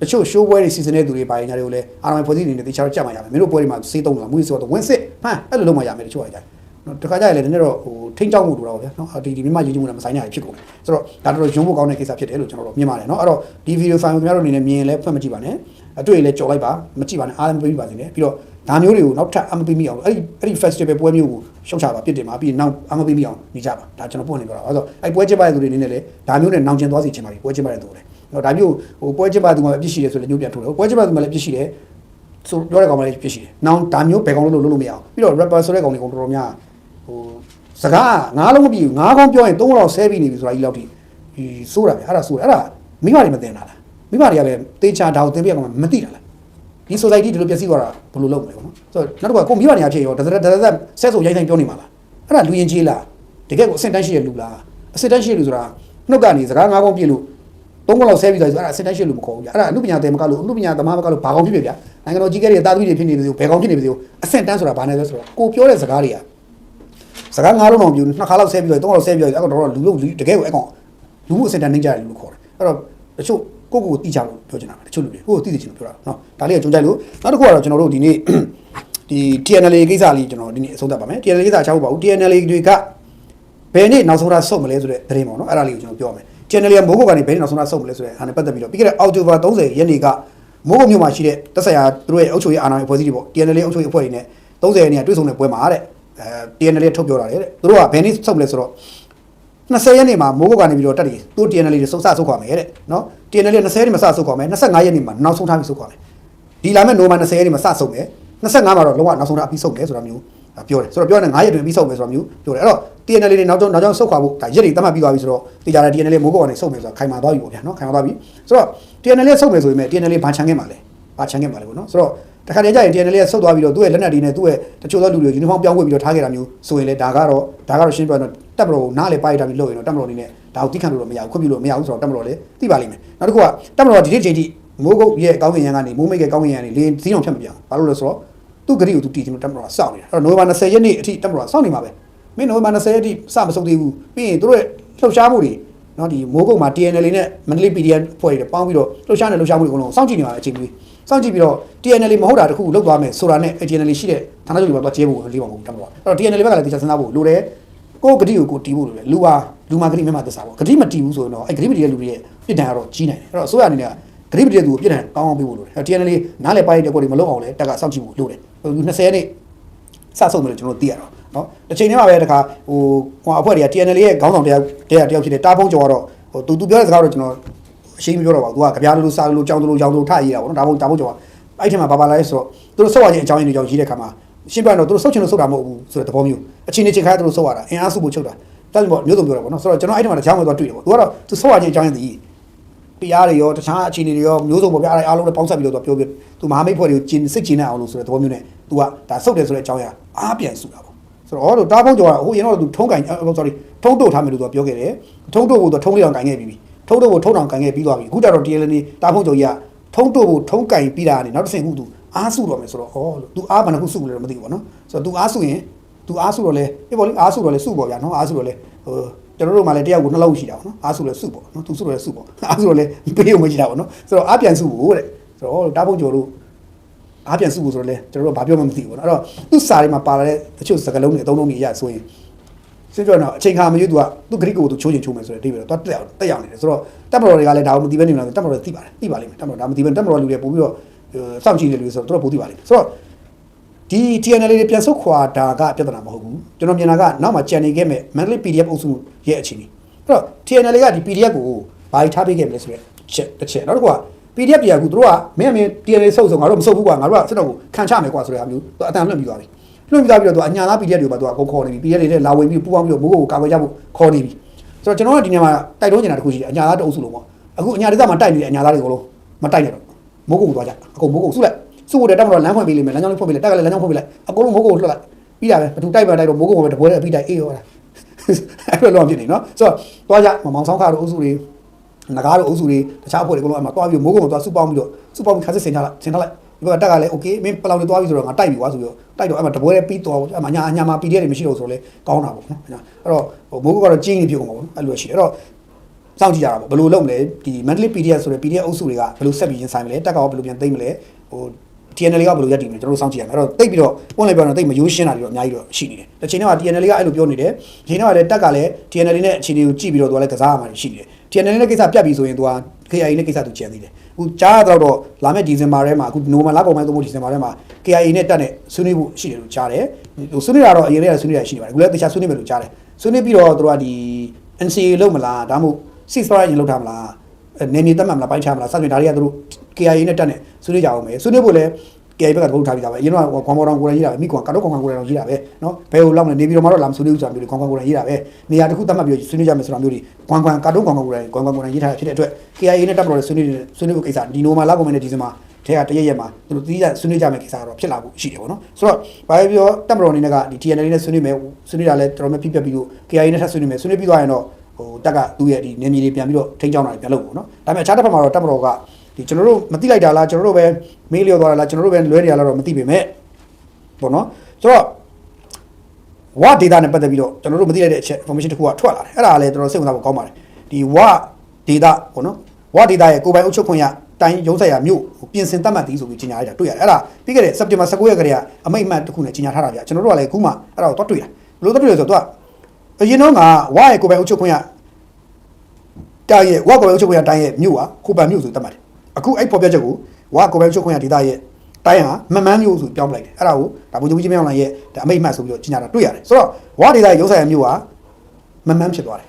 တချို့ show ပွဲတွေစီစဉ်တဲ့သူတွေပါရင်ညာတွေကိုလည်းအာရမဖွဲ့စည်းနေတယ်တခြားတော့ကြက်မှရမယ်မင်းတို့ပွဲတွေမှာစေးသုံးလာမှုဆိုတော့ဝင်စစ်ဟမ်အဲ့လိုလုပ်မှရမယ်တချို့ကကြတယ် နော်တစ်ခါကျရင်လည်းနည်းနည်းတော့ဟိုထိန်းချောက်မှုလိုတော့ဗျာနော်ဒီဒီမြမရေးချမှုနဲ့မဆိုင်နိုင်ဖြစ်ကုန်တယ်ဆိုတော့ဒါတော့ရုံးဖို့ကောင်းတဲ့ကိစ္စဖြစ်တယ်လို့ကျွန်တော်တို့မြင်ပါတယ်နော်အဲ့တော့ဒီ video file ကိုခင်ဗျားတို့အနေနဲ့မြင်ရင်လည်းဖွင့်မကြည့်ပါနဲ့အတွေ့အလည်းကြော်လိုက်ပါမကြည့်ပါနဲ့အားလည်းမပေးပါစေနဲ့ပြီးတော့ဒါမျိုးတွေကိုနောက်ထပ်အမပေးမိအောင်အဲ့ဒီအဲ့ဒီ festival ပွဲမျိုးကိုရှုံချပါပြစ်တင်ပါပြီးရင်နောက်အမပေးမိအောင်နေကြပါဒါကျွန်တော်ပို့နေတော့တာဆိုတော့အဲ့ပွဲကျင်းပတဲ့သူတွေအနေနဲ့လည်းဒါမျိုးနဲ့နောင်ကျင်သွားစီချင်ပါပြီပွဲကျင်းပတဲ့သူတွေနော်ဒါမျိုးဟိုပွဲကျင်းပတဲ့သူမှာအပြစ်ရှိတယ်ဆိုလည်းညှို့ပြန်ထုတ်တယ်ပွဲကျင်းပတဲ့သူမှာလည်းအပြစ်ရှိတယ်ဆိုပြောတဲ့ကောင်မလေးဖြစ်ရှိတယ်။နောင်ဒါမျိုးဘယ်ကောင်လို့လို့လို့မရအောင်။ပြီးတော့ rapper ဆိုတဲ့ကောင်လေးကောင်တော်တော်များဟို စကားငါးလုံးမပြည့်ဘူးငါးကောင်ပြောရင်သုံးလောက်ဆဲပြီးနေပြီဆိုတာကြီးလောက်ထိဒီစိုးတာဗျအဲ့ဒါစိုးတယ်အဲ့ဒါမိဘတွေမတင်တာလားမိဘတွေကပဲတေချာဒါကိုတင်ပြကောင်မသိတာလားဒီ society ဒီလိုပျက်စီးသွားတာဘယ်လိုလုပ်မလဲပေါ့နော်ဆိုတော့နောက်တစ်ခါကိုမိဘတွေအဖြစ်ရောဒဇဒဇဆက်ဆိုရိုက်ဆိုင်ပြောနေမှာလားအဲ့ဒါလူရင်ကြီးလားတကယ်ကိုအဆင့်တန်းရှိတဲ့လူလားအဆင့်တန်းရှိတဲ့လူဆိုတာနှုတ်ကနေစကားငါးကောင်ပြည့်လို့သုံးကောင်လောက်ဆဲပြီးသွားဆိုအဲ့ဒါအဆင့်တန်းရှိလို့မခေါ်ဘူးကြာအဲ့ဒါအမှုပညာတယ်မကလို့အမှုပညာသမားမကလို့ဘာကောင်ဖြစ်ဖြစ်ဗျာနိုင်ငံတော်ကြီးကဲတွေတာသမီတွေဖြစ်နေပြီဆိုဘယ်ကောင်ဖြစ်နေပြီဆိုအဆင့်တန်းဆိုတာဘာလဲလဲဆိုတော့ကိုပြောတဲ့စကားတွေက စကားငါးလုံးအောင်ပြူနှစ်ခါလောက်ဆဲပြီးတော့သုံးခါလောက်ဆဲပြီးတော့အဲ့တော့လူလို့တကယ်ကိုအဲ့ကောင်လူမှုအဆင့်တန်းနှိမ့်ကြတယ်လို့ခေါ်တယ်အဲ့တော့တချို့ကိုကိုကိုတိကြလို့ပြောချင်တာတချို့လူတွေကိုကိုတိတိချင်လို့ပြောတာနော်ဒါလေးကကြုံကြိုက်လို့နောက်တစ်ခုကတော့ကျွန်တော်တို့ဒီနေ့ဒီ TNL ကိစ္စလေးကျွန်တော်ဒီနေ့အဆုံးသတ်ပါမယ် TNL ကိစ္စချောက်ပါဘူး TNL တွေကဘယ်နေ့နောက်ဆုံးရဆုတ်မလဲဆိုတဲ့သတင်းပေါ့နော်အဲ့ဒါလေးကိုကျွန်တော်ပြောမယ် channel ရမိုးကုတ်ကနေဘယ်နေ့နောက်ဆုံးရဆုတ်မလဲဆိုတဲ့ဟာနဲ့ပတ်သက်ပြီးတော့ပြီးခဲ့တဲ့အောက်တိုဘာ30ရက်နေ့ကမိုးကုတ်မြို့မှာရှိတဲ့တက်ဆိုင်ရာသူတို့ရဲ့အုပ်ချုပ်ရေးအာဏာရေးဖွဲ့စည်းတွေပေါ့ TNL အုပ်ချုပ်ရေးအဖွဲ့တွေနဲ့30ရက်နေ့ကတွေ့ဆုံတဲ့ပွဲမှာတဲ့ အဲ TNL ထုတ်ပြောတာလေတဲ့သူတို့ကဘယ်နေ့ဆုတ်မလဲဆိုတော့20ရက်နေ့မှာမိုးကုတ်ကနေပြီးတော့တက်တယ်သူ TNL တွေစုံစဆုတ်ခွာမယ်တဲ့နော် TNL 20ရက်နေ့မှာစဆုတ်ခွာမယ်25ရက်နေ့မှာနောက်ဆုံးထားပြီးဆုတ်ခွာမယ်ဒီလာမဲ့နိုဝင်ဘာ20ရက်နေ့မှာစဆုတ်မယ်25မှာတော့လုံးဝနောက်ဆုံးထားပြီးဆုတ်မယ်ဆိုတာမျိုးပြောတယ်ဆိုတော့ပြောတယ်9ရက်တွင်ပြီးဆုတ်မယ်ဆိုတာမျိုးပြောတယ်အဲ့တော့ TNL တွေနောက်ဆုံးနောက်ဆုံးဆုတ်ခွာဖို့ဒါရက်တွေတတ်မှတ်ပြီးသွားပြီဆိုတော့တေချာတယ် TNL မိုးကုတ်ကနေဆုတ်မယ်ဆိုတာခိုင်မာသွားပြီပေါ့ဗျာနော်ခိုင်မာသွားပြီဆိုတော့ TNL ဆုတ်မယ်ဆိုရင် TNL ဘာချန်ခဲ့မှာလဲဘာချန်ခဲ့မှာလဲပေါ့နော်ဆိုတော့ တခါတည်းကျရင် TNL ဆုတ်သွားပြီးတော့သူ့ရဲ့လက်နက်တွေနဲ့သူ့ရဲ့တချို့သောလူတွေယူနီဖောင်းပြောင်းဝတ်ပြီးတော့ထားခဲ့တာမျိုးဆိုရင်လေဒါကတော့ဒါကတော့ရှင်းပြတော့တက်မလို့နားလေပါရတာပြီးလို့ရင်တော့တက်မလို့အနေနဲ့ဒါကိုတိခံလို့တော့မရဘူးခွင့်ပြုလို့မရဘူးဆိုတော့တက်မလို့လေသိပါလိမ့်မယ်နောက်တစ်ခုကတက်မလို့ဒီနေ့ချိန်ထိမိုးကုတ်ရဲ့ကောင်းကင်ရံကနေမိုးမိတ်ရဲ့ကောင်းကင်ရံကနေလေစီးအောင်ဖြတ်မပြအောင်ဘာလို့လဲဆိုတော့သူ့ဂရိကိုသူတီးချင်လို့တက်မလို့စောင့်နေတာအဲ့တော့နိုဝင်ဘာ20ရက်နေ့အထိတက်မလို့စောင့်နေမှာပဲမင်းနိုဝင်ဘာ20ရက်အထိစမစုံသေးဘူးပြီးရင်သူတို့ရဲ့လှုပ်ရှားမှုတွေနော်ဒီမိုးကုတ်မှာ TNL နဲ့မန္တလေး PDN ဖွဲ့တွေပေါင်းပြီးတော့လှုပ်ရှားနေလှုပ်ရှားမှုတွေအကုန်လုံးစောင့်ကြည့်နေပါအချိန်ကြီး စောင့်ကြည့်ပြီးတော့ TNL မဟုတ်တာတခုလောက်သွားမယ်ဆိုတာနဲ့ TNL ရှိတဲ့ဌာနချုပ်တွေပါသွားကျဲဖို့လေးပါမဟုတ်တက်မလို့အဲ့တော့ TNL ဘက်ကလည်းတရားစဉ်းစားဖို့လိုတယ်ကိုယ်ဂတိကိုကိုတီးဖို့လိုတယ်လူဟာလူမှာဂတိမျက်မှသစ္စာပေါ့ဂတိမတီးဘူးဆိုရင်တော့အဲ့ဂတိမတီးတဲ့လူတွေရဲ့ပြစ်ဒဏ်ကတော့ကြီးနိုင်တယ်အဲ့တော့အစိုးရအနေနဲ့ဂတိမတီးတဲ့သူကိုပြစ်ဒဏ်ကောင်းအောင်ပေးဖို့လိုတယ်အဲ့ TNL နားလည်ပိုင်းတဲ့ကိုယ်တွေမလုပ်အောင်လဲတက်ကစောင့်ကြည့်ဖို့လိုတယ်20ရက်နေ့စဆုံးတယ်လို့ကျွန်တော်သိရတော့နော်တစ်ချိန်တည်းမှာပဲတခါဟိုဟိုအဖွဲ့တွေက TNL ရဲ့ခေါင်းဆောင်တရားတရားတယောက်ဖြစ်တဲ့တာဖုံးကျော်ကတော့ဟဟိုသူသူပြောတဲ့စကားတော့ကျွန်တော် အရှင်းမပြောတော့ပါဘူးသူကကြပြားလို့စားလို့ကြောင်းလို့ကြောင်းလို့ထရေးတာပေါ့နော်ဒါမှမဟုတ်ဒါမှမဟုတ်ကျွန်တော်အဲ့ထက်မှာဘာပါလဲဆိုတော့သူတို့ဆုတ်ရခြင်းအကြောင်းရင်းတွေကြောင့်ရေးတဲ့ခါမှာရှင်းပြတော့သူတို့ဆုတ်ချင်လို့ဆုတ်တာမဟုတ်ဘူးဆိုတဲ့သဘောမျိုးအချင်းချင်းခိုင်းသူတို့ဆုတ်ရတာအင်အားစုဖို့ချုပ်တာတောင်းပေါ့မျိုးစုံပြောတာပေါ့နော်ဆိုတော့ကျွန်တော်အဲ့ထက်မှာတစ်ချောင်းဝင်သွားတွေ့တယ်ပေါ့သူကတော့သူဆုတ်ရခြင်းအကြောင်းရင်းတည်းတရားတွေရောတခြားအခြေအနေတွေရောမျိုးစုံပေါ့ဗျာအဲ့အားလုံးနဲ့ပေါင်းစပ်ပြီးတော့သူပြောပြသူမဟာမိတ်ဖွဲ့တွေကိုကျင်စိတ်ကျင်နေအောင်လို့ဆိုတဲ့သဘောမျိုးနဲ့သူကဒါဆုတ်တယ်ဆိုတဲ့အကြောင်းအရာအားပြန်စုတာပေါ့ဆိုတော့ဟောလို့တားဖုံးကျော်ကဟိုရင်တော့သူထုံးကင် sorry ထုံးတို့ထားမယ်လို့သူကပြောခဲ့တယ်ထုံးတို့ကိုသူထုံးလေးအောင်ကင်ခဲ့ပြီးပြီ ထုံးတို့ကိုထုံးအောင်ကင်ခဲ့ပြီးသွားပြီအခုကျတော့ DL နေတားဖုံးကျော်ကြီးကထုံးတို့ကိုထုံးကင်ပြီးတာကနေနောက်တစ်ဆင့်ခုသူအားစုတော့မယ်ဆိုတော့ဟောလို့သူအားဘယ်နှခုစုလဲတော့မသိဘူးပေါ့နော်ဆိုတော့သူအားစုရင်သူအားစုတော့လဲအေးပေါ့လေအားစုတော့လဲစုပေါ့ဗျာနော်အားစုတော့လဲဟိုကျွန်တော်တို့မှလည်းတယောက်ကိုနှလုံးရှိတာပေါ့နော်အားစုလဲစုပေါ့နော်သူစုတော့လဲစုပေါ့အားစုတော့လဲပေးရုံမရှိတာပေါ့နော်ဆိုတော့အားပြန်စုဖို့တဲ့ဆိုတော့တားဖုံးကျော်တို့အားပြန်စုဖို့ဆိုတော့လေကျွန်တော်တို့ဘာပြောမှမသိဘူးပေါ့နော်အဲ့တော့သူ့စာတွေမှာပါလာတဲ့တချို့စကားလုံးတွေအသုံးလုံးတွေအရဆိုရင် စဉ်းပြောတော့အချိန်ခါမရွေးသူကသူ့ဂရိကိုသူချိုးချင်ချိုးမယ်ဆိုတဲ့အဓိပ္ပာယ်တော့တက်ရောက်တက်ရောက်နေတယ်ဆိုတော့တက်မတော်တွေကလည်းဒါကိုမသိဘဲနေလားတက်မတော်တွေသိပါတယ်သိပါလိမ့်မယ်တက်မတော်ဒါမသိဘဲတက်မတော်လူတွေပို့ပြီးတော့စောင့်ကြည့်နေလူတွေဆိုတော့သူတို့ပို့သိပါလိမ့်မယ်ဆိုတော့ဒီ TNL တွေပြန်ဆုတ်ခွာတာကပြဿနာမဟုတ်ဘူးကျွန်တော်မြင်တာကနောက်မှကြံနေခဲ့မဲ့ Mentally PDF အုပ်စုရဲ့အခြေအနေအဲ့တော့ TNL ကဒီ PDF ကိုဘာကြီးထားပေးခဲ့မလဲဆိုတဲ့ချက်တစ်ချက်နောက်တစ်ခုက PDF တွေကအခုတို့ကမင်းအမင်း TNL ဆုပ်ဆုံးငါတို့မဆုပ်ဘူးကွာငါတို့ကစစ်တော့ကိုခံချမယ်ကွာဆိုတဲ့အားမျိုးသူအတန်လွှင့်ပြီးသွားပြီ လွှင့်ပြီးသွားပြီးတော့သူအညာသား PDF တွေပါသူကကိုခေါ်နေပြီ PDF တွေနဲ့လာဝင်ပြီးပူပေါင်းပြီးတော့မိုးကိုကာကွယ်ကြဖို့ခေါ်နေပြီဆိုတော့ကျွန်တော်ကဒီနေရာမှာတိုက်တွန်းနေတာတစ်ခုရှိတယ်အညာသားတအုပ်စုလုံးပေါ့အခုအညာဒေသမှာတိုက်နေတဲ့အညာသားတွေအကုန်လုံးမတိုက်နဲ့တော့မိုးကိုသွားကြအကုန်မိုးကိုစုလိုက်စုဖို့တဲ့တက်မတော့လမ်းဖွင့်ပေးလိမ့်မယ်လမ်းကြောင်းလေးဖွင့်ပေးလိုက်တက်ကလည်းလမ်းကြောင်းဖွင့်ပေးလိုက်အကုန်လုံးမိုးကိုလှတ်လိုက်ပြီးတာပဲဘသူတိုက်ပါတိုက်တော့မိုးကိုပဲတပွဲနဲ့ပြီးတိုက်အေးရောတာအဲ့လိုလုံးဖြစ်နေနော်ဆိုတော့သွားကြမောင်ဆောင်ခါတို့အုပ်စုတွေငကားတို့အုပ်စုတွေတခြားအဖွဲ့တွေအကုန်လုံးအမှသွားပြီးမိုးကုံကိုသွားစုပေါင်းပြီးတော့စုပေါင်းပြီးခါစစ်ဆင်ထားလိုက်ဆင်ထားလိုက်ဒီ ဘက်ကတက်ကလည်း okay မင်းပလောက်တွေသွားပြီဆိုတော့ငါတိုက်ပြီွာဆိုပြီးတော့တိုက်တော့အဲ့မှာတပွဲလေးပြီးသွားပေါ့အဲ့မှာညာညာမှာ PDF တွေမရှိတော့ဆိုတော့လေကောင်းတာပေါ့နော်အဲ့တော့မိုးကုတ်ကတော့ကြီးနေပြုံးပါပေါ့အဲ့လိုရှိတယ်အဲ့တော့စောင့်ကြည့်ကြတာပေါ့ဘယ်လိုလုပ်မလဲဒီ mentally PDF ဆိုတဲ့ PDF အုပ်စုတွေကဘယ်လိုဆက်ပြီးရင်ဆိုင်မလဲတက်ကရောဘယ်လိုပြန်သိမလဲဟို TNL ကဘယ်လိုရက်တည်မလဲကျွန်တော်တို့စောင့်ကြည့်ရမယ်အဲ့တော့တိတ်ပြီးတော့ပွင့်လိုက်ပြောတော့တိတ်မယိုးရှင်းတာတွေတော့အများကြီးတော့ရှိနေတယ်တစ်ချိန်တော့ TNL ကအဲ့လိုပြောနေတယ်ချိန်တော့လည်းတက်ကလည်း TNL နဲ့အခြေအနေကိုကြည့်ပြီးတော့သူကလည်းကစားရမှာရှိနေတယ် TNL နဲ့ကိစ္စပြတ်ပြီဆိုရင်သူက KI နဲ့ကိစ္စသူကျန်သေးတယ် အခုကြားရတော့တော့လာမယ့်ဒီဇင်ဘာထဲမှာအခုနိုဝင်ဘာလကုန်ပိုင်းသို့မဟုတ်ဒီဇင်ဘာထဲမှာ KIA နဲ့တက်နဲ့ဆွေးနွေးဖို့ရှိတယ်လို့ကြားတယ်ဟိုဆွေးနွေးတာတော့အရင်ကဆွေးနွေးရရှိနေပါတယ်အခုလည်းတခြားဆွေးနွေးမယ်လို့ကြားတယ်ဆွေးနွေးပြီးတော့သူကဒီ NCA လုပ်မလားဒါမှမဟုတ် ceasefire ရင်လုပ်ထားမလားနေမြေတက်မှမလားပိုင်းခြားမလားစသဖြင့်ဒါတွေကသူတို့ KIA နဲ့တက်နေဆွေးနွေးကြအောင်မယ်ဆွေးနွေးဖို့လည်း KIA ဘက်ကတပုတ်ထားပြီးသားပဲအရင်တော့ခွန်ပေါ်တော်ကိုယ်တိုင်ရေးတာပဲမိကွန်ကတော့ခွန်ခွန်ကိုယ်တိုင်ရေးတာပဲနော်ဘယ်လိုလောက်မလဲနေပြီးတော့မတော့လာမဆွေးနွေးဘူးဆိုတာမျိုးတွေခွန်ခွန်ကိုယ်တိုင်ရေးတာပဲနေရာတစ်ခုတတ်မှတ်ပြီးဆွေးနွေးကြမယ်ဆိုတာမျိုးတွေခွန်ခွန်ကတော့ခွန်ခွန်ကိုယ်တိုင်ခွန်ခွန်ကိုယ်တိုင်ရေးထားတာဖြစ်တဲ့အတွက် KIA နဲ့တက်မတော်ဆွေးနွေးဆွေးနွေးဖို့ကိစ္စဒီနိုမာလောက်ကုန်မယ်ဒီဇင်ဘာထဲကတရက်ရက်မှာသူတို့တီးရဆွေးနွေးကြမယ်ကိစ္စကတော့ဖြစ်လာဖို့ရှိတယ်ပေါ့နော်ဆိုတော့ဘာပဲပြောတက်မတော်အနေနဲ့ကဒီ TNL နဲ့ဆွေးနွေးမယ်ဆွေးနွေးတာလည်းတော်တော်များပြပြပြီးလို့ KIA နဲ့ထပ်ဆွေးနွေးမယ်ဆွေးနွေးပြီးသွားရင်တော့ဟိုတက်ကသူ့ရဲ့ဒီနေမြေတွေပြန်ပြီးတော့ထိန်းချောင်းတာတွေပြန်လုပ်ပေါ့နော်ဒါပေမဲ့အခြားတစ်ဖက်မှာတော့တက်မတော်က ဒီကျွန်တော်တို့မသိလိုက်တာလားကျွန်တော်တို့ပဲမေးလျော်သွားတာလားကျွန်တော်တို့ပဲလွဲနေရလားတော့မသိပေမဲ့ပေါ့နော်ဆိုတော့ဝ data နဲ့ပတ်သက်ပြီးတော့ကျွန်တော်တို့မသိလိုက်တဲ့အချက် information တစ်ခုကထွက်လာတယ်အဲ့ဒါကလည်းတော်တော်စိတ်ဝင်စားဖို့ကောင်းပါတယ်ဒီဝ data ပေါ့နော်ဝ data ရဲ့ကိုယ်ပိုင်အုပ်ချုပ်ခွင့်ရတိုင်းရုံးဆိုင်ရာမြို့ပြင်ဆင်သတ်မှတ်သည်ဆိုပြီးကြီးညာလိုက်တာတွေ့ရတယ်အဲ့ဒါပြီးခဲ့တဲ့ September 19ရက်ကလေးကအမိတ်အမှတ်တစ်ခုနဲ့ကြီးညာထားတာဗျကျွန်တော်တို့ကလည်းအခုမှအဲ့ဒါကိုသွားတွေ့တာဘယ်လိုသွားတွေ့လဲဆိုတော့သူကအရင်တော့ကဝရဲ့ကိုယ်ပိုင်အုပ်ချုပ်ခွင့်ရတိုင်းရဲ့ဝကိုယ်ပိုင်အုပ်ချုပ်ခွင့်ရတိုင်းရဲ့မြို့ဟာကိုယ်ပိုင်မြို့ဆိုသတ်မှတ်တယ် အခုအဲ့ပေါ်ပြချက်ကိုဝကိုယ်ပိုင်အုပ်ချုပ်ခွင့်ရဒေသရဲ့တိုင်းဟာမမှန်းမျိုးဆိုပြောင်းပလိုက်တယ်အဲ့ဒါကိုဒါဘုံချုပ်ကြီးမင်းအောင်လိုင်ရဲ့ဒါအမိတ်အမှတ်ဆိုပြီးတော့ကြီးညာတာတွေ့ရတယ်ဆိုတော့ဝဒေသရဲ့ရုံးဆိုင်ရာမြို့ဟာမမှန်းဖြစ်သွားတယ်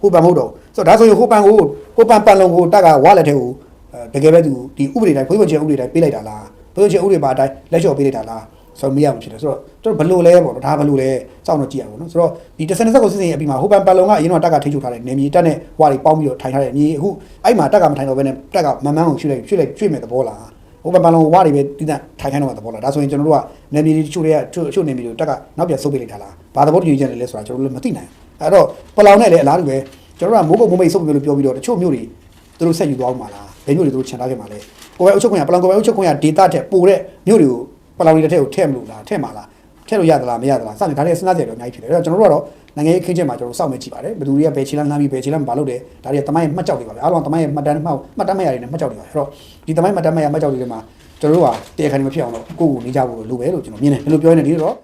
ဟိုပန်မဟုတ်တော့ဘူးဆိုတော့ဒါဆိုရင်ဟိုပန်ကိုဟိုပန်ပန်လုံးကိုတက်ကဝါလက်ထဲကိုအဲတကယ်ပဲသူဒီဥပဒေတိုင်းဘုရားကျဥပဒေတိုင်းပေးလိုက်တာလားဘုရားကျဥပဒေပါအတိုင်းလက်လျှော့ပေးလိုက်တာလား ဆိုတော့မရဘူးဖြစ်တယ်ဆိုတော့တို့ဘလို့လဲပေါ့နော်ဒါဘလို့လဲစောင့်တော့ကြည့်ရအောင်နော်ဆိုတော့ဒီတစ်စနစ်စက်ကိုစစ်စင်အပြီးမှာဟိုပန်ပန်လုံးကအရင်တော့တက်ကထိချုပ်ထားတယ်နေမြေတက်နဲ့ဝါတွေပေါင်းပြီးတော့ထိုင်ထားတယ်မြေအခုအဲ့မှာတက်ကမထိုင်တော့ဘဲနဲ့တက်ကမမှန်းကိုရွှေ့လိုက်ရွှေ့လိုက်ရွှေ့မဲ့သဘောလားဟိုပန်ပန်လုံးဝါတွေပဲတည်တံ့ထိုင်ခိုင်းတော့သဘောလားဒါဆိုရင်ကျွန်တော်တို့ကနေမြေတချို့တွေကချို့နေမြေတွေတက်ကနောက်ပြန်ဆုပ်ပေးလိုက်တာလားဘာသဘောတူညီချက်လဲလဲဆိုတာကျွန်တော်တို့လည်းမသိနိုင်ဘူးအဲ့တော့ပလောင်နဲ့လည်းအလားတူပဲကျွန်တော်တို့ကမိုးကုတ်မိုးမိတ်စုပ်မျိုးလို့ပြောပြီးတော့တချို့မျိုးတွေသူတို့ဆက်ယူသွားအောင်ပါလားဘယ်မျိုးတွေသူတို့ခြံထားခဲ့မှာလဲကိုယ်ပဲအုပ်ချုပ်ခွင့်ရပလန်ကိုယ်ပဲအုပ်ချုပ်ခွင့်ရ data တက်ပိုတဲ့မျိုးတွေကို ပလောင်တွေတစ်ထည့်ကိုထည့်မလို့လားထည့်မှာလားထည့်လို့ရသလားမရသလားစသဖြင့်ဒါတွေစဉ်းစားကြရတော့အများကြီးဖြစ်တယ်အဲ့တော့ကျွန်တော်တို့ကတော့နိုင်ငံရေးခင်းချက်မှာကျွန်တော်စောင့်မဲ့ကြည့်ပါတယ်ဘယ်သူတွေကဘယ်ခြေလမ်းနှမ်းပြီးဘယ်ခြေလမ်းမပါလို့တယ်ဒါတွေကတမိုင်းမှတ်ကြောက်တွေပါပဲအားလုံးတမိုင်းမှတ်တမ်းမှတ်မှတ်တမ်းမှတ်ရတယ်နဲ့မှတ်ကြောက်တွေပါအဲ့တော့ဒီတမိုင်းမှတ်တမ်းမှတ်ရမှတ်ကြောက်တွေထဲမှာကျွန်တော်တို့ကတရားခံတွေမဖြစ်အောင်တော့ကိုယ့်ကိုနေကြဖို့လိုပဲလို့ကျွန်တော်မြင်တယ်ဘယ်လိုပြောနေလဲဒီတော့